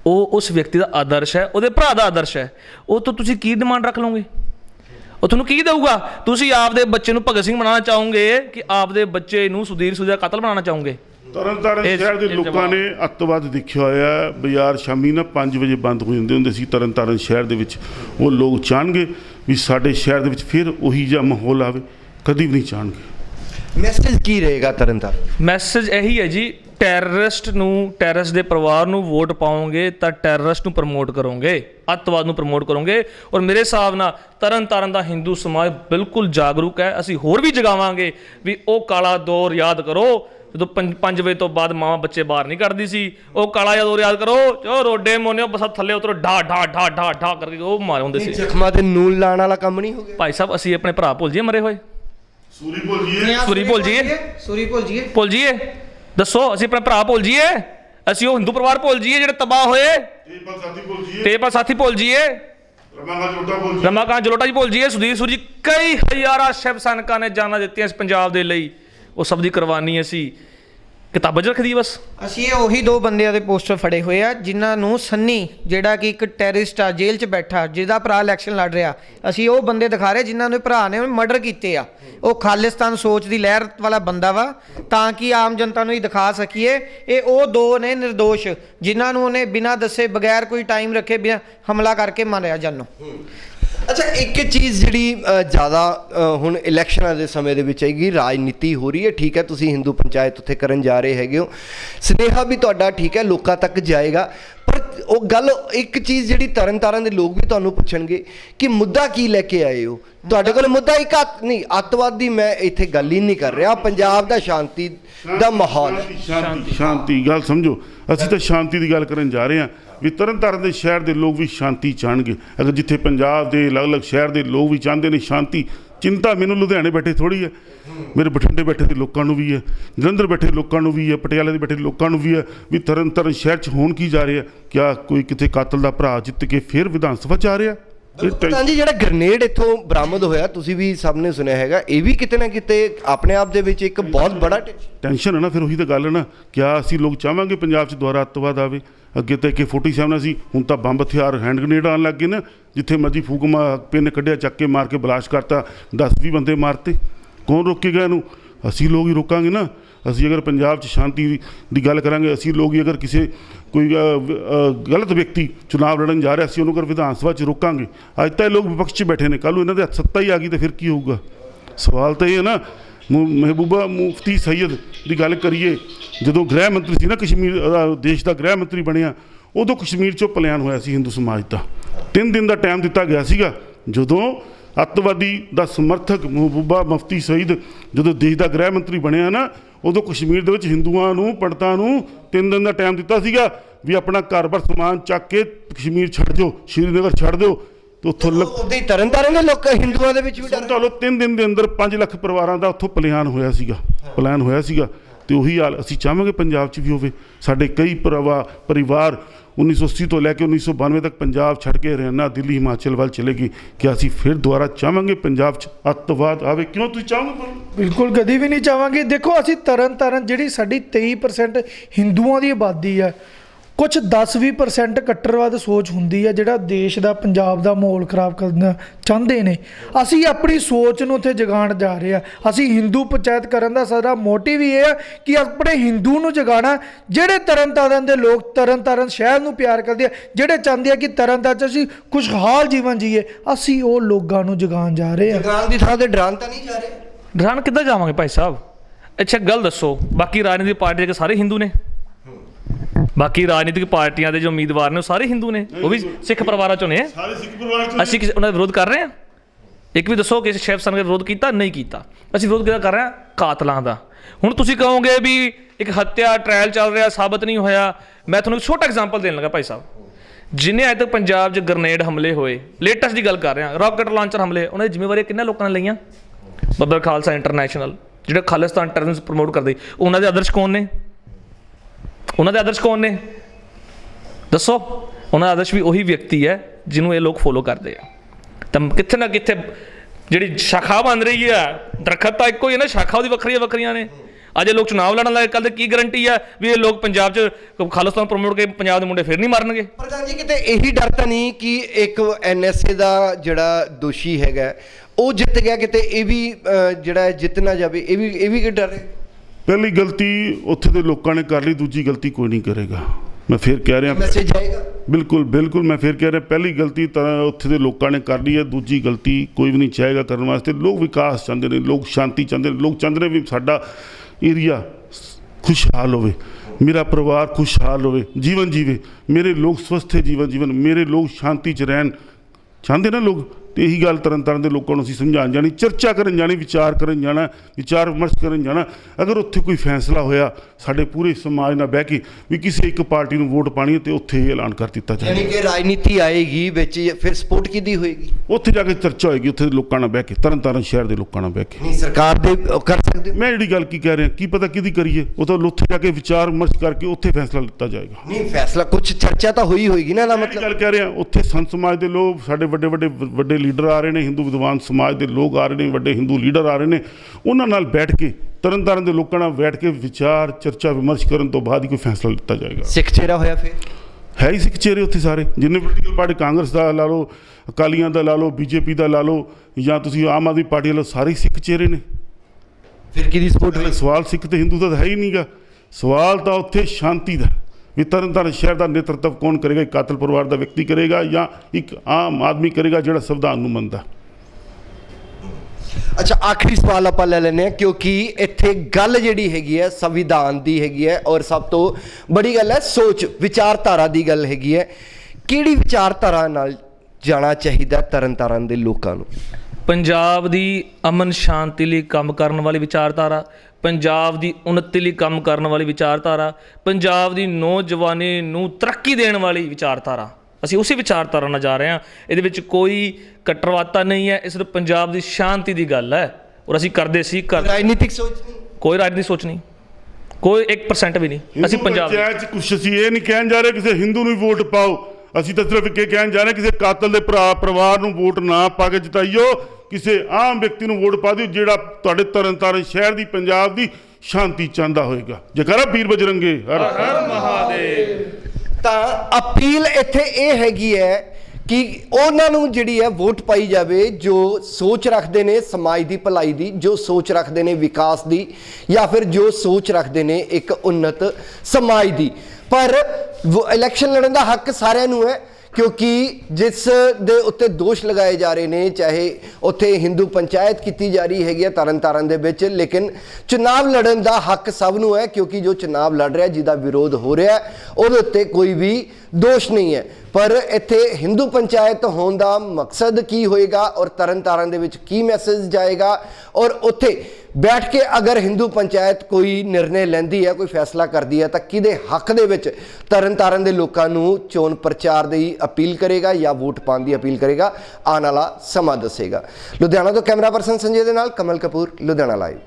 ਉਹ ਉਸ ਵਿਅਕਤੀ ਦਾ ਆਦਰਸ਼ ਹੈ ਉਹਦੇ ਭਰਾ ਦਾ ਆਦਰਸ਼ ਹੈ। ਉਹ ਤੋਂ ਤੁਸੀਂ ਕੀ ਡਿਮਾਂਡ ਰੱਖ ਲਓਗੇ? ਉਹ ਤੁਹਾਨੂੰ ਕੀ ਦੇਊਗਾ? ਤੁਸੀਂ ਆਪਦੇ ਬੱਚੇ ਨੂੰ ਭਗਤ ਸਿੰਘ ਬਣਾਉਣਾ ਚਾਹੋਗੇ ਕਿ ਆਪਦੇ ਬੱਚੇ ਨੂੰ ਸੁਧੀਰ ਸੁਧਾ ਕਤਲ ਬਣਾਉਣਾ ਚਾਹੋਗੇ? ਤਰਨਤਾਰਨ ਸ਼ਹਿਰ ਦੇ ਲੋਕਾਂ। ਨੇ ਅੱਤਵਾਦ ਦੇਖਿਆ ਹੋਇਆ ਹੈ। ਬਾਜ਼ਾਰ ਸ਼ਾਮੀ ਨਾ 5 ਵਜੇ ਬੰਦ ਹੋ ਜਾਂਦੇ ਹੁੰਦੇ ਸੀ। ਤਰਨਤਾਰਨ ਸ਼ਹਿਰ ਦੇ ਵਿੱਚ ਉਹ ਲੋਕ ਚਾਹਣਗੇ ਵੀ ਸਾਡੇ ਸ਼ਹਿਰ ਦੇ ਵਿੱਚ ਫਿਰ ਉਹੀ ਜਿਹਾ ਮਾਹੌਲ ਆਵੇ। ਕਦੀ ਵੀ ਨਹੀਂ ਚਾਹਣਗੇ। ਮੈਸੇਜ ਕੀ ਰਹੇਗਾ ਤਰਨਤਾਰਨ? ਮੈਸੇਜ ਇਹੀ ਹੈ ਜੀ ਟੈਰਰਿਸਟ ਨੂੰ ਟੈਰਰਿਸਟ ਦੇ ਪਰਿਵਾਰ ਨੂੰ ਵੋਟ ਪਾਓਗੇ ਤਾਂ ਟੈਰਰਿਸਟ ਨੂੰ ਪ੍ਰਮੋਟ ਕਰੋਗੇ ਅੱਤਵਾਦ ਨੂੰ ਪ੍ਰਮੋਟ ਕਰੋਗੇ ਔਰ ਮੇਰੇ ਹਿਸਾਬ ਨਾਲ ਤਰਨ ਤਾਰਨ ਦਾ ਹਿੰਦੂ ਸਮਾਜ ਬਿਲਕੁਲ ਜਾਗਰੂਕ ਹੈ। ਅਸੀਂ ਹੋਰ ਵੀ ਜਗਾਵਾਂਗੇ ਵੀ ਉਹ ਕਾਲਾ ਦੌਰ ਯਾਦ ਕਰੋ ਜਦੋਂ 5 ਵਜੇ ਤੋਂ ਬਾਅਦ ਮਾਂ ਬੱਚੇ ਬਾਹਰ ਨਹੀਂ ਕੱਢਦੀ ਸੀ ਉਹ ਕਾਲਾ ਦੌਰ ਯਾਦ ਕਰੋ ਜੋ ਰੋਡੇ ਮੋਨਿਓ ਬਸ ਥੱਲੇ ਉਤਰੋ ਢਾ ਢਾ ਢਾ ਢਾ ਢਾ ਕਰਕੇ ਉਹ ਮਾਰ ਹੁੰਦੇ ਸੀ। ਜ਼ਖਮਾਂ ਤੇ ਨੂਨ ਲਾਣ ਵਾਲਾ ਕੰਮ ਨਹੀਂ ਹੋ ਗਿਆ? ਭਾਈ ਸਾਹਿਬ ਅਸੀਂ ਆਪਣੇ ਭਰਾ ਭੁੱਲ ਜੀਏ ਮਰੇ ਹੋਏ। ਸੂਰੀ ਬੋਲੀਏ ਸੂਰੀ ਭੁੱਲ ਜੀਏ ਸੂਰੀ ਭੁੱਲ ਜੀਏ ਭੁੱਲ ਜੀਏ ਦੱਸੋ ਅਸੀਂ ਆਪਣੇ ਭਰਾ ਭੁੱਲ ਜੀਏ ਅਸੀਂ ਉਹ ਹਿੰਦੂ ਪਰਿਵਾਰ ਭੁੱਲ ਜੀਏ ਜਿਹੜੇ ਤਬਾਹ ਹੋਏ? ਇਹ ਬਸ ਸਾਥੀ ਬੋਲੀਏ ਤੇ ਪਰ ਸਾਥੀ ਭੁੱਲ ਜੀਏ ਰਮਾਕਾਂਤ ਜਲੋਟਾ ਜੀ ਭੁੱਲ ਜੀਏ ਸੁਧੀਰ ਸੂਰ ਜੀ ਕਈ ਹਜ਼ਾਰਾਂ ਸ਼ਿਵ ਸੈਨਿਕਾਂ ਨੇ ਜਾਨਾਂ ਦਿੱਤੀਆਂ ਇਸ ਪੰਜਾਬ ਦੇ ਲਈ। ਉਹ ਸਭ ਦੀ ਕੁਰਬਾਨੀ ਅਸੀਂ। ਕਿਤਾਬਾਂ 'ਚ ਰੱਖਦੀ ਬਸ। ਅਸੀਂ ਇਹ ਉਹੀ ਦੋ ਬੰਦਿਆਂ ਦੇ ਪੋਸਟਰ ਫੜੇ ਹੋਏ ਆ, ਜਿਨ੍ਹਾਂ ਨੂੰ ਸੰਨੀ, ਜਿਹੜਾ ਕਿ ਇੱਕ ਟੈਰਰਿਸਟ ਆ, ਜੇਲ੍ਹ 'ਚ ਬੈਠਾ, ਜਿਹਦਾ ਭਰਾ ਇਲੈਕਸ਼ਨ ਲੜ ਰਿਹਾ। ਅਸੀਂ ਉਹ ਬੰਦੇ ਦਿਖਾ ਰਹੇ ਜਿਨ੍ਹਾਂ ਨੂੰ ਭਰਾ ਨੇ ਮਰਡਰ ਕੀਤੇ ਆ। ਉਹ ਖਾਲਿਸਤਾਨ ਸੋਚ ਦੀ ਲਹਿਰ ਵਾਲਾ ਬੰਦਾ ਵਾ, ਤਾਂ ਕਿ ਆਮ ਜਨਤਾ ਨੂੰ ਹੀ ਦਿਖਾ ਸਕੀਏ। ਇਹ ਉਹ ਦੋ ਨੇ નિર્ਦੋਸ਼ ਜਿਨ੍ਹਾਂ ਨੂੰ ਉਹਨੇ ਬਿਨਾਂ ਦੱਸੇ ਬਗੈਰ ਕੋਈ ਟਾਈਮ ਰੱਖੇ ਬਿਨਾਂ ਹਮਲਾ ਕਰਕੇ ਮਾਰਿਆ ਜਾਨੋਂ। ਅੱਛਾ, ਇੱਕ ਚੀਜ਼ ਜਿਹੜੀ ਜ਼ਿਆਦਾ ਹੁਣ ਇਲੈਕਸ਼ਨਾਂ ਦੇ ਸਮੇਂ ਦੇ ਵਿੱਚ ਹੈਗੀ, ਰਾਜਨੀਤੀ ਹੋ ਰਹੀ ਹੈ, ਠੀਕ ਹੈ, ਤੁਸੀਂ ਹਿੰਦੂ ਪੰਚਾਇਤ ਉੱਥੇ ਕਰਨ ਜਾ ਰਹੇ ਹੈਗੇ ਹੋ। ਸਨੇਹਾ ਵੀ ਤੁਹਾਡਾ ਠੀਕ ਹੈ, ਲੋਕਾਂ ਤੱਕ ਜਾਏਗਾ, ਪਰ ਉਹ ਗੱਲ, ਇੱਕ ਚੀਜ਼ ਜਿਹੜੀ ਤਰਨ ਤਾਰਨ ਦੇ ਲੋਕ ਵੀ ਤੁਹਾਨੂੰ ਪੁੱਛਣਗੇ ਕਿ ਮੁੱਦਾ ਕੀ ਲੈ ਕੇ ਆਏ ਹੋ? ਤੁਹਾਡੇ ਕੋਲ ਮੁੱਦਾ ਇੱਕ ਅੱਤ ਨਹੀਂ, ਅੱਤਵਾਦ ਦੀ ਮੈਂ ਇੱਥੇ ਗੱਲ ਹੀ ਨਹੀਂ ਕਰ ਰਿਹਾ, ਪੰਜਾਬ ਦਾ ਸ਼ਾਂਤੀ ਦਾ ਮਾਹੌਲ ਸ਼ਾਂਤੀ ਸ਼ਾਂਤੀ, ਗੱਲ ਸਮਝੋ। ਅਸੀਂ ਤਾਂ ਸ਼ਾਂਤੀ ਦੀ ਗੱਲ ਕਰਨ ਜਾ ਰਹੇ ਹਾਂ। ਵੀ ਤਰਨਤਾਰਨ ਦੇ ਸ਼ਹਿਰ ਦੇ ਲੋਕ ਵੀ ਸ਼ਾਂਤੀ ਚਾਹਣਗੇ। ਅਗਰ ਜਿੱਥੇ ਪੰਜਾਬ ਦੇ ਅਲੱਗ-ਅਲੱਗ ਸ਼ਹਿਰ ਦੇ ਲੋਕ ਵੀ ਚਾਹੁੰਦੇ ਨੇ ਸ਼ਾਂਤੀ ਚਿੰਤਾ ਮੈਨੂੰ ਲੁਧਿਆਣੇ ਬੈਠੇ ਥੋੜੀ ਹੈ। ਮੇਰੇ ਬਠਿੰਡੇ ਬੈਠੇ ਦੇ ਲੋਕਾਂ ਨੂੰ ਵੀ ਹੈ ਜਲੰਧਰ ਬੈਠੇ ਲੋਕਾਂ ਨੂੰ ਵੀ ਹੈ ਪਟਿਆਲੇ ਦੇ ਬੈਠੇ ਲੋਕਾਂ ਨੂੰ ਵੀ ਹੈ ਵੀ ਤਰਨਤਾਰਨ ਸ਼ਹਿਰ 'ਚ ਹੋਣ ਕੀ ਜਾ ਰਿਹਾ? ਕਿਆ ਕੋਈ ਕਿਤੇ ਕਾਤਲ ਦਾ ਭਰਾ ਜਿੱਤ ਕੇ ਫਿਰ ਵਿਧਾਨ ਸਭਾ 'ਚ ਆ ਰਿਹਾ? ਤਾਂ ਜੀ ਜਿਹੜਾ ਗ੍ਰਨੇਡ ਇੱਥੋਂ ਬਰਾਮਦ ਹੋਇਆ ਤੁਸੀਂ ਵੀ ਸਭ ਨੇ ਸੁਣਿਆ ਹੈਗਾ ਇਹ ਵੀ ਕਿਤੇ ਨਾ ਕਿਤੇ ਆਪਣੇ ਆਪ ਦੇ ਵਿੱਚ ਇੱਕ ਬਹੁਤ ਬੜਾ ਟੈਨਸ਼ਨ ਟੈਨਸ਼ਨ ਹੈ ਨਾ ਫਿਰ ਉਹੀ ਤਾਂ ਗੱਲ ਹੈ ਨਾ ਕਿਆ ਅਸੀਂ ਲੋਕ ਚਾਹਾਂਗੇ ਪੰਜਾਬ 'ਚ ਦੁਬਾਰਾ ਅੱਤਵਾਦ ਆਵੇ? ਅੱਗੇ ਤਾਂ ਕਿ 47 ਨਾਲ ਸੀ, ਹੁਣ ਤਾਂ ਬੰਬ ਹਥਿਆਰ ਹੈਂਡ ਗ੍ਰੇਨੇਡ ਆਉਣ ਲੱਗ ਗਏ ਨਾ, ਜਿੱਥੇ ਮਰਜ਼ੀ ਫੂਕ ਮਾਰ ਪਿੰਨ ਕੱਢਿਆ, ਚੱਕ ਕੇ ਮਾਰ ਕੇ ਬਲਾਸ਼ ਕਰਤਾ 10 20 ਬੰਦੇ ਮਾਰਤੇ। ਕੌਣ ਰੋਕੇਗਾ ਇਹਨੂੰ? ਅਸੀਂ ਲੋਕ ਹੀ ਰੋਕਾਂਗੇ ਨਾ। ਅਸੀਂ ਅਗਰ ਪੰਜਾਬ 'ਚ ਸ਼ਾਂਤੀ ਦੀ- ਗੱਲ ਕਰਾਂਗੇ, ਅਸੀਂ ਲੋਕ ਹੀ ਅਗਰ ਕਿਸੇ ਕੋਈ ਗਲਤ ਵਿਅਕਤੀ ਚੁਣਾਵ ਲੜਨ ਜਾ ਰਿਹਾ ਸੀ ਉਹਨੂੰ ਅਗਰ ਵਿਧਾਨ ਸਭਾ 'ਚ ਰੋਕਾਂਗੇ। ਅੱਜ ਤਾਂ ਇਹ ਲੋਕ ਵਿਪਕਸ਼ 'ਚ ਬੈਠੇ ਨੇ ਕੱਲ ਨੂੰ ਇਹਨਾਂ ਦੇ ਹੱਥ ਸੱਤਾ ਹੀ ਆ ਗਈ ਤਾਂ ਫਿਰ ਕੀ ਹੋਊਗਾ? ਸਵਾਲ ਤਾਂ ਇਹ ਹੈ ਨਾ ਮਹਿਬੂਬਾ ਮੁਫਤੀ ਸੈਯਦ ਦੀ ਗੱਲ ਕਰੀਏ, ਜਦੋਂ ਗ੍ਰਹਿ ਮੰਤਰੀ ਸੀ ਨਾ ਕਸ਼ਮੀਰ ਦੇਸ਼ ਦਾ ਗ੍ਰਹਿ ਮੰਤਰੀ ਬਣਿਆ, ਉਦੋਂ ਕਸ਼ਮੀਰ 'ਚੋਂ ਪਲਾਇਨ ਹੋਇਆ ਸੀ ਹਿੰਦੂ ਸਮਾਜ ਦਾ। ਤਿੰਨ ਦਿਨ ਦਾ ਟਾਈਮ ਦਿੱਤਾ ਗਿਆ ਸੀਗਾ। ਜਦੋਂ ਅੱਤਵਾਦੀ ਦਾ ਸਮਰਥਕ ਮਹਿਬੂਬਾ ਮੁਫਤੀ ਸਈਦ ਜਦੋਂ ਦੇਸ਼ ਦਾ ਗ੍ਰਹਿ ਮੰਤਰੀ ਬਣਿਆ ਨਾ, ਉਦੋਂ ਕਸ਼ਮੀਰ ਦੇ ਵਿੱਚ ਹਿੰਦੂਆਂ ਨੂੰ, ਪੰਡਤਾਂ ਨੂੰ ਤਿੰਨ ਦਿਨ ਦਾ ਟਾਈਮ ਦਿੱਤਾ ਸੀਗਾ ਵੀ ਆਪਣਾ ਘਰ-ਬਾਰ ਸਮਾਨ ਚੱਕ ਕੇ ਕਸ਼ਮੀਰ ਛੱਡ ਦਿਓ, ਸ਼੍ਰੀਨਗਰ ਛੱਡ ਦਿਓ। ਤੇ ਉੱਥੋਂ ਲ- ਉਹਦੇ ਤਰਨ ਤਾਰਨ ਦੇ ਲੋਕ ਹਿੰਦੂਆਂ ਦੇ ਵਿੱਚ ਵੀ ਡਰ ਚਲੋ ਤਿੰਨ ਦਿਨ ਦੇ ਅੰਦਰ 5 ਲੱਖ ਪਰਿਵਾਰਾਂ ਦਾ ਉੱਥੋਂ ਪਲਾਨ ਹੋਇਆ ਸੀਗਾ। ਪਲਾਨ ਹੋਇਆ ਸੀਗਾ ਤੇ ਉਹੀ ਹਾਲ ਅਸੀਂ ਚਾਹਾਂਗੇ ਪੰਜਾਬ 'ਚ ਵੀ ਹੋਵੇ। ਸਾਡੇ ਕਈ ਪਰਿਵਾ ਪਰਿਵਾਰ 1980 ਤੋਂ ਲੈ ਕੇ 1992 ਤੱਕ ਪੰਜਾਬ ਛੱਡ ਕੇ ਹਰਿਆਣਾ ਦਿੱਲੀ ਹਿਮਾਚਲ ਵੱਲ ਚਲੇ ਗਏ ਕਿ ਅਸੀਂ ਫਿਰ ਦੁਬਾਰਾ ਚਾਹਾਂਗੇ ਪੰਜਾਬ 'ਚ ਅੱਤਵਾਦ ਆਵੇ। ਕਿਉਂ ਤੁਸੀਂ ਚਾਹੋਗੇ ਬਿਲਕੁਲ ਕਦੀ ਵੀ ਨਹੀਂ ਚਾਹਾਂਗੇ। ਦੇਖੋ ਅਸੀਂ ਤਰਨ ਤਾਰਨ ਜਿਹੜੀ ਸਾਡੀ 23% ਹਿੰਦੂਆਂ ਦੀ ਆਬਾਦੀ ਹੈ ਕੁਝ 10-20% ਕੱਟੜਵਾਦ ਸੋਚ ਹੁੰਦੀ ਹੈ ਜਿਹੜਾ ਦੇਸ਼ ਦਾ ਪੰਜਾਬ ਦਾ ਮਾਹੌਲ ਖਰਾਬ ਕਰਨਾ ਚਾਹੁੰਦੇ ਨੇ। ਅਸੀਂ ਆਪਣੀ ਸੋਚ ਨੂੰ ਉੱਥੇ ਜਗਾਉਣ ਜਾ ਰਹੇ ਆ। ਅਸੀਂ ਹਿੰਦੂ ਪੰਚਾਇਤ ਕਰਨ ਦਾ ਸਾਡਾ ਮੋਟਿਵ ਹੀ ਇਹ ਹੈ ਕਿ ਆਪਣੇ ਹਿੰਦੂ ਨੂੰ ਜਗਾਉਣਾ ਜਿਹੜੇ ਤਰਨ ਤਾਰਨ ਦੇ ਲੋਕ ਤਰਨ ਤਾਰਨ ਸ਼ਹਿਰ ਨੂੰ ਪਿਆਰ ਕਰਦੇ ਆ ਜਿਹੜੇ ਚਾਹੁੰਦੇ ਆ ਕਿ ਤਰਨ ਤਾਰਨ 'ਚ ਅਸੀਂ ਖੁਸ਼ਹਾਲ ਜੀਵਨ ਜੀਏ ਅਸੀਂ ਉਹ ਲੋਕਾਂ ਨੂੰ ਜਗਾਉਣ ਜਾ ਰਹੇ ਆ। ਜਗਰਾਨ ਦੀ ਥਾਂ ਤੇ ਡਰਾਨ ਤਾਂ ਨਹੀਂ ਜਾ ਰਹੇ? ਡਰਾਨ ਕਿੱਦਾਂ ਜਾਵਾਂਗੇ ਭਾਈ ਸਾਹਿਬ? ਅੱਛਾ ਗੱਲ ਦੱਸੋ। ਬਾਕੀ ਰਾਜਨੀਤਿਕ ਪਾਰਟੀਆਂ ਦੇ ਸਾਰੇ ਹਿੰਦੂ ਨੇ। ਬਾਕੀ ਰਾਜਨੀਤਿਕ ਪਾਰਟੀਆਂ ਦੇ ਜੋ ਉਮੀਦਵਾਰ ਨੇ ਉਹ ਸਾਰੇ ਹਿੰਦੂ ਨੇ ਉਹ ਵੀ ਸਿੱਖ ਪਰਿਵਾਰਾਂ ਚੋਂ ਨੇ ਸਾਰੇ ਸਿੱਖ ਪਰਿਵਾਰ 'ਚ ਅਸੀਂ ਕਿਸੇ ਉਹਨਾਂ ਦਾ ਵਿਰੋਧ ਕਰ ਰਹੇ ਹਾਂ? ਇੱਕ ਵੀ ਦੱਸੋ ਕਿ ਸ਼ੈਫ ਸਨ ਦਾ ਵਿਰੋਧ ਕੀਤਾ ਨਹੀਂ ਕੀਤਾ। ਅਸੀਂ ਵਿਰੋਧ ਕਿਹਦਾ ਕਰ ਰਹੇ ਹਾਂ? ਕਾਤਲਾਂ ਦਾ। ਹੁਣ ਤੁਸੀਂ ਕਹੋਗੇ ਵੀ ਇੱਕ ਹੱਤਿਆ ਟ੍ਰਾਇਲ ਚੱਲ ਰਿਹਾ ਸਾਬਤ ਨਹੀਂ ਹੋਇਆ। ਮੈਂ ਤੁਹਾਨੂੰ ਇੱਕ ਛੋਟਾ ਐਗਜ਼ਾਮਪਲ ਦੇਣ ਲੱਗਾ ਭਾਈ ਸਾਹਿਬ। ਜਿਨੇ ਅੱਜ ਤੱਕ ਪੰਜਾਬ 'ਚ ਗ੍ਰਨੇਡ ਹਮਲੇ ਹੋਏ ਲੇਟੈਸਟ ਦੀ ਗੱਲ ਕਰ ਰਿਹਾ ਰਾਕਟ ਲਾਂਚਰ ਹਮਲੇ ਉਹਨਾਂ ਦੀ ਜ਼ਿੰਮੇਵਾਰੀ ਕਿੰਨੇ ਲੋਕਾਂ ਨੇ ਲਈਆਂ? ਬੱਬਰ ਖਾਲਸਾ ਇੰਟਰਨੈਸ਼ਨਲ ਜਿਹੜੇ ਖਾਲਿਸਤਾਨ ਟੈਰਰਿਜ਼ਮ ਪ੍ਰਮੋਟ ਕਰਦੇ ਉਹਨਾਂ ਦੇ ਆਦਰਸ਼ ਕੌਣ ਨੇ? ਉਹਨਾਂ ਦੇ ਆਦਰਸ਼ ਕੌਣ ਨੇ? ਦੱਸੋ। ਉਹਨਾਂ ਦਾ ਆਦਰਸ਼ ਵੀ ਉਹੀ ਵਿਅਕਤੀ ਹੈ ਜਿਹਨੂੰ ਇਹ ਲੋਕ ਫੋਲੋ ਕਰਦੇ ਆ। ਤਾਂ ਕਿੱਥੇ ਨਾ ਕਿੱਥੇ ਜਿਹੜੀ ਸ਼ਾਖਾ ਬਣ ਰਹੀ ਹੈ, ਦਰਖਤ ਤਾਂ ਇੱਕੋ ਹੀ ਹੈ ਨਾ, ਸ਼ਾਖਾ ਉਹਦੀ ਵੱਖਰੀਆਂ ਵੱਖਰੀਆਂ ਨੇ। ਅੱਜ ਇਹ ਲੋਕ ਚੁਣਾਵ ਲੜਨ ਲੱਗੇ ਕੱਲ ਤੇ ਕੀ ਗਾਰੰਟੀ ਹੈ ਵੀ ਇਹ ਲੋਕ ਪੰਜਾਬ 'ਚ ਖਾਲਿਸਤਾਨ ਪ੍ਰਮੋਟ ਕੇ ਪੰਜਾਬ ਦੇ ਮੁੰਡੇ ਫਿਰ ਨਹੀਂ ਮਾਰਨਗੇ? ਪ੍ਰਧਾਨ ਜੀ, ਕਿਤੇ ਇਹੀ ਡਰ ਤਾਂ ਨਹੀਂ ਕਿ ਇੱਕ ਐਨਐਸਏ ਦਾ ਜਿਹੜਾ ਦੋਸ਼ੀ ਹੈਗਾ, ਉਹ ਜਿੱਤ ਗਿਆ ਕਿਤੇ, ਇਹ ਵੀ ਜਿਹੜਾ ਜਿੱਤ ਨਾ ਜਾਵੇ, ਇਹ ਵੀ ਇਹ ਵੀ ਕਿ ਡਰ ਹੈ? ਪਹਿਲੀ ਗਲਤੀ ਉੱਥੇ ਦੇ ਲੋਕਾਂ ਨੇ ਕਰ ਲਈ ਦੂਜੀ ਗਲਤੀ ਕੋਈ ਨਹੀਂ ਕਰੇਗਾ। ਮੈਂ ਫਿਰ ਕਹਿ ਰਿਹਾ ਮੈਸੇਜ ਜਾਏਗਾ ਬਿਲਕੁਲ ਬਿਲਕੁਲ ਮੈਂ ਫਿਰ ਕਹਿ ਰਿਹਾ ਪਹਿਲੀ ਗਲਤੀ ਤਾਂ ਉੱਥੇ ਦੇ ਲੋਕਾਂ ਨੇ ਕਰ ਲਈ ਹੈ ਦੂਜੀ ਗਲਤੀ ਕੋਈ ਵੀ ਨਹੀਂ ਚਾਹੇਗਾ ਕਰਨ ਵਾਸਤੇ। ਲੋਕ ਵਿਕਾਸ ਚਾਹੁੰਦੇ ਨੇ ਲੋਕ ਸ਼ਾਂਤੀ ਚਾਹੁੰਦੇ ਨੇ ਲੋਕ ਚਾਹੁੰਦੇ ਨੇ ਵੀ ਸਾਡਾ ਏਰੀਆ ਖੁਸ਼ਹਾਲ ਹੋਵੇ ਮੇਰਾ ਪਰਿਵਾਰ ਖੁਸ਼ਹਾਲ ਹੋਵੇ ਜੀਵਨ ਜੀਵੇ ਮੇਰੇ ਲੋਕ ਸਵਸਥੇ ਜੀਵਨ ਜੀਵਨ ਮੇਰੇ ਲੋਕ ਸ਼ਾਂਤੀ ਚ ਰਹਿਣ। ਚਾਹੁੰਦੇ ਨਾ ਲੋਕ ਤੇ ਇਹੀ ਗੱਲ ਤਰਨ ਤਾਰਨ ਦੇ ਲੋਕਾਂ ਨੂੰ ਅਸੀਂ ਸਮਝਾਉਣ ਜਾਣੀ ਚਰਚਾ ਕਰਨ ਜਾਣੀ ਵਿਚਾਰ ਕਰਨ ਜਾਣਾ ਵਿਚਾਰ ਵਿਮਰਸ਼ ਕਰਨ ਜਾਣਾ। ਅਗਰ ਉੱਥੇ ਕੋਈ ਫੈਸਲਾ ਹੋਇਆ ਸਾਡੇ ਪੂਰੇ ਸਮਾਜ ਨਾਲ ਬਹਿ ਕੇ ਵੀ ਕਿਸੇ ਇੱਕ ਪਾਰਟੀ ਨੂੰ ਵੋਟ ਪਾਣੀ ਤੇ ਉੱਥੇ ਇਹ ਐਲਾਨ ਕਰ ਦਿੱਤਾ ਜਾਏ ਯਾਨੀ ਕਿ ਰਾਜਨੀਤੀ ਆਏਗੀ ਵਿੱਚ ਫਿਰ ਸਪੋਰਟ ਕਿਹਦੀ ਹੋਏਗੀ? ਉੱਥੇ ਜਾ ਕੇ ਚਰਚਾ ਹੋਏਗੀ ਉੱਥੇ ਲੋਕਾਂ ਨਾਲ ਬਹਿ ਕੇ ਤਰਨ ਤਾਰਨ ਸ਼ਹਿਰ ਦੇ ਲੋਕਾਂ ਨਾਲ ਬਹਿ ਕੇ। ਨਹੀਂ ਸਰਕਾਰ ਦੇ ਕਰ ਸਕਦੇ? ਮੈਂ ਜਿਹੜੀ ਗੱਲ ਕੀ ਕਹਿ ਰਿਹਾ ਕੀ ਪਤਾ ਕਿਹਦੀ ਕਰੀਏ? ਉਹ ਤਾਂ ਉੱਥੇ ਜਾ ਕੇ ਵਿਚਾਰ ਵਿਮਰਸ਼ ਕਰਕੇ ਉੱਥੇ ਫੈਸਲਾ ਲਿੱਤਾ ਜਾਏਗਾ। ਨਹੀਂ ਫੈਸਲਾ ਕੁਝ ਚਰਚਾ ਤਾਂ ਹੋਈ ਹੋਏਗੀ ਨਾ ਇਹਦਾ ਮਤਲਬ। ਗੱਲ ਕਹਿ ਰਿਹਾ ਉੱਥੇ ਸੰਤ ਸਮਾਜ ਦੇ ਲੋਕ ਸਾਡੇ ਵੱਡੇ ਵੱਡੇ ਵੱਡੇ ਲੀਡਰ ਆ ਰਹੇ ਨੇ ਹਿੰਦੂ ਵਿਦਵਾਨ ਸਮਾਜ ਦੇ ਲੋਕ ਆ ਰਹੇ ਨੇ ਵੱਡੇ ਹਿੰਦੂ ਲੀਡਰ ਆ ਰਹੇ ਨੇ ਉਹਨਾਂ ਨਾਲ ਬੈਠ ਕੇ ਤਰਨਤਾਰਨ ਦੇ ਲੋਕਾਂ ਨਾਲ ਬੈਠ ਕੇ ਵਿਚਾਰ ਚਰਚਾ ਵਿਮਰਸ਼ ਕਰਨ ਤੋਂ ਬਾਅਦ ਹੀ ਕੋਈ ਫੈਸਲਾ ਲਿੱਤਾ ਜਾਏਗਾ। ਸਿੱਖ ਚਿਹਰਾ ਹੋਇਆ ਫਿਰ? ਹੈ ਹੀ ਸਿੱਖ ਚਿਹਰੇ ਉੱਥੇ ਸਾਰੇ ਜਿੰਨੇ ਪੋਲੀਟੀਕਲ ਪਾਰਟੀ ਕਾਂਗਰਸ ਦਾ ਲਾ ਲਓ ਅਕਾਲੀਆਂ ਦਾ ਲਾ ਲਓ ਬੀਜੇਪੀ ਦਾ ਲਾ ਲਓ ਜਾਂ ਤੁਸੀਂ ਆਮ ਆਦਮੀ ਪਾਰਟੀ ਲਾ ਲਓ ਸਾਰੇ ਸਿੱਖ ਚਿਹਰੇ ਨੇ। ਫਿਰ ਕਿਹਦੀ ਸਪੋਰਟ ਸਵਾਲ ਸਿੱਖ ਤੇ ਹਿੰਦੂ ਦਾ ਤਾਂ ਹੈ ਹੀ ਨਹੀਂਗਾ ਸਵਾਲ ਤਾਂ ਉੱਥੇ ਸ਼ਾਂਤੀ ਦਾ। ਵੀ ਤਰਨਤਾਰਨ ਸ਼ਹਿਰ ਦਾ ਨੇਤਰਤਵ ਕੌਣ ਕਰੇਗਾ? ਕਾਤਲ ਪਰਿਵਾਰ ਦਾ ਵਿਅਕਤੀ ਕਰੇਗਾ ਜਾਂ ਇੱਕ ਆਮ ਆਦਮੀ ਕਰੇਗਾ ਜਿਹੜਾ ਸੰਵਿਧਾਨ ਨੂੰ ਮੰਨਦਾ? ਅੱਛਾ ਆਖਰੀ ਸਵਾਲ ਆਪਾਂ ਲੈ ਲੈਂਦੇ ਹਾਂ ਕਿਉਂਕਿ ਇੱਥੇ ਗੱਲ ਜਿਹੜੀ ਹੈਗੀ ਹੈ ਸੰਵਿਧਾਨ ਦੀ ਹੈਗੀ ਹੈ ਔਰ ਸਭ ਤੋਂ ਬੜੀ ਗੱਲ ਹੈ ਸੋਚ ਵਿਚਾਰਧਾਰਾ ਦੀ ਗੱਲ ਹੈਗੀ ਹੈ। ਕਿਹੜੀ ਵਿਚਾਰਧਾਰਾ ਨਾਲ ਜਾਣਾ ਚਾਹੀਦਾ ਤਰਨਤਾਰਨ ਦੇ ਲੋਕਾਂ ਨੂੰ? ਪੰਜਾਬ ਦੀ ਅਮਨ ਸ਼ਾਂਤੀ ਲਈ ਕੰਮ ਕਰਨ ਵਾਲੀ ਵਿਚਾਰਧਾਰਾ ਪੰਜਾਬ ਦੀ ਉન્નਤੀ ਲਈ ਕੰਮ ਕਰਨ ਵਾਲੀ ਵਿਚਾਰਧਾਰਾ ਪੰਜਾਬ ਦੀ ਨੌਜਵਾਨੀ ਨੂੰ ਤਰੱਕੀ ਦੇਣ ਵਾਲੀ ਵਿਚਾਰਧਾਰਾ। ਅਸੀਂ ਉਸੇ ਵਿਚਾਰਧਾਰਾ ਨਾਲ ਜਾ ਰਹੇ ਹਾਂ। ਇਹਦੇ ਵਿੱਚ ਕੋਈ ਕੱਟੜਵਾਤਾ ਨਹੀਂ ਹੈ ਇਹ ਸਿਰਫ ਪੰਜਾਬ ਦੀ ਸ਼ਾਂਤੀ ਦੀ ਗੱਲ ਹੈ। ਔਰ ਅਸੀਂ ਕਰਦੇ ਸੀ ਕਰ ਰਾਜਨੀਤਿਕ ਸੋਚ ਨਹੀਂ। ਕੋਈ ਰਾਜਨੀਤੀ ਸੋਚ ਨਹੀਂ। ਕੋਈ 1% ਵੀ ਨਹੀਂ। ਅਸੀਂ ਪੰਜਾਬ ਚ ਕੁਛ ਅਸੀਂ ਇਹ ਨਹੀਂ ਕਹਿਣ ਜਾ ਰਹੇ ਕਿਸੇ ਹਿੰਦੂ ਨੂੰ ਵੋਟ ਪਾਓ। ਅਸੀਂ ਤਾਂ ਸਿਰਫ ਇਹ ਕਹਿਣ ਜਾ ਰਹੇ ਕਿਸੇ ਕਾਤਲ ਦੇ ਭਰਾ ਪਰਿਵਾਰ ਨੂੰ ਵੋਟ ਨਾ ਪਾ ਕੇ ਜਿਤਾਈਓ। ਕਿਸੇ ਆਮ ਵਿਅਕਤੀ ਨੂੰ ਵੋਟ ਪਾ ਦਿਓ ਜਿਹੜਾ ਤੁਹਾਡੇ ਤਰਨਤਾਰਨ ਸ਼ਹਿਰ ਦੀ ਪੰਜਾਬ ਦੀ ਸ਼ਾਂਤੀ ਚਾਹੁੰਦਾ ਹੋਏਗਾ। ਜੇਕਰ ਵੀਰ ਬਜਰੰਗੇ ਹਰ ਹਰ ਤਾਂ ਅਪੀਲ ਇੱਥੇ ਇਹ ਹੈਗੀ ਹੈ ਕਿ ਉਹਨਾਂ ਨੂੰ ਜਿਹੜੀ ਹੈ ਵੋਟ ਪਾਈ ਜਾਵੇ ਜੋ ਸੋਚ ਰੱਖਦੇ ਨੇ ਸਮਾਜ ਦੀ ਭਲਾਈ ਦੀ ਜੋ ਸੋਚ ਰੱਖਦੇ ਨੇ ਵਿਕਾਸ ਦੀ ਜਾਂ ਫਿਰ ਜੋ ਸੋਚ ਰੱਖਦੇ ਨੇ ਇੱਕ ਉન્નਤ ਸਮਾਜ ਦੀ। ਪਰ ਇਲੈਕਸ਼ਨ ਲੜਨ ਦਾ ਹੱਕ ਸਾਰਿਆਂ ਨੂੰ ਹੈ। ਕਿਉਂਕਿ ਜਿਸ ਦੇ ਉੱਤੇ ਦੋਸ਼ ਲਗਾਏ ਜਾ ਰਹੇ ਨੇ, ਚਾਹੇ ਉੱਥੇ ਹਿੰਦੂ ਪੰਚਾਇਤ ਕੀਤੀ ਜਾ ਰਹੀ ਹੈਗੀ ਹੈ ਤਰਨਤਾਰਨ ਦੇ ਵਿੱਚ, ਲੇਕਿਨ ਚੁਣਾਵ ਲੜਨ ਦਾ ਹੱਕ ਸਭ ਨੂੰ ਹੈ, ਕਿਉਂਕਿ ਜੋ ਚੁਣਾਵ ਲੜ ਰਿਹਾ, ਜਿਹਦਾ ਵਿਰੋਧ ਹੋ ਰਿਹਾ, ਉਹਦੇ ਉੱਤੇ ਕੋਈ ਵੀ ਦੋਸ਼ ਨਹੀਂ ਹੈ। ਪਰ ਇੱਥੇ ਹਿੰਦੂ ਪੰਚਾਇਤ ਹੋਣ ਦਾ ਮਕਸਦ ਕੀ ਹੋਏਗਾ ਔਰ ਤਰਨਤਾਰਨ ਦੇ ਵਿੱਚ ਕੀ ਮੈਸੇਜ ਜਾਏਗਾ? ਔਰ ਉੱਥੇ ਬੈਠ ਕੇ ਅਗਰ ਹਿੰਦੂ ਪੰਚਾਇਤ ਕੋਈ ਨਿਰਣੇ ਲੈਂਦੀ ਹੈ, ਕੋਈ ਫੈਸਲਾ ਕਰਦੀ ਹੈ, ਤਾਂ ਕਿਹਦੇ ਹੱਕ ਦੇ ਵਿੱਚ ਤਰਨਤਾਰਨ ਦੇ ਲੋਕਾਂ ਨੂੰ ਚੋਣ ਪ੍ਰਚਾਰ ਦੀ ਅਪੀਲ ਕਰੇਗਾ ਜਾਂ ਵੋਟ ਪਾਉਣ ਦੀ ਅਪੀਲ ਕਰੇਗਾ? ਆਉਣ ਵਾਲਾ ਸਮਾਂ ਦੱਸੇਗਾ। ਲੁਧਿਆਣਾ ਤੋਂ ਕੈਮਰਾ ਪਰਸਨ ਸੰਜੇ ਦੇ ਨਾਲ ਕਮਲ ਕਪੂਰ, ਲੁਧਿਆਣਾ ਲਾਈਵ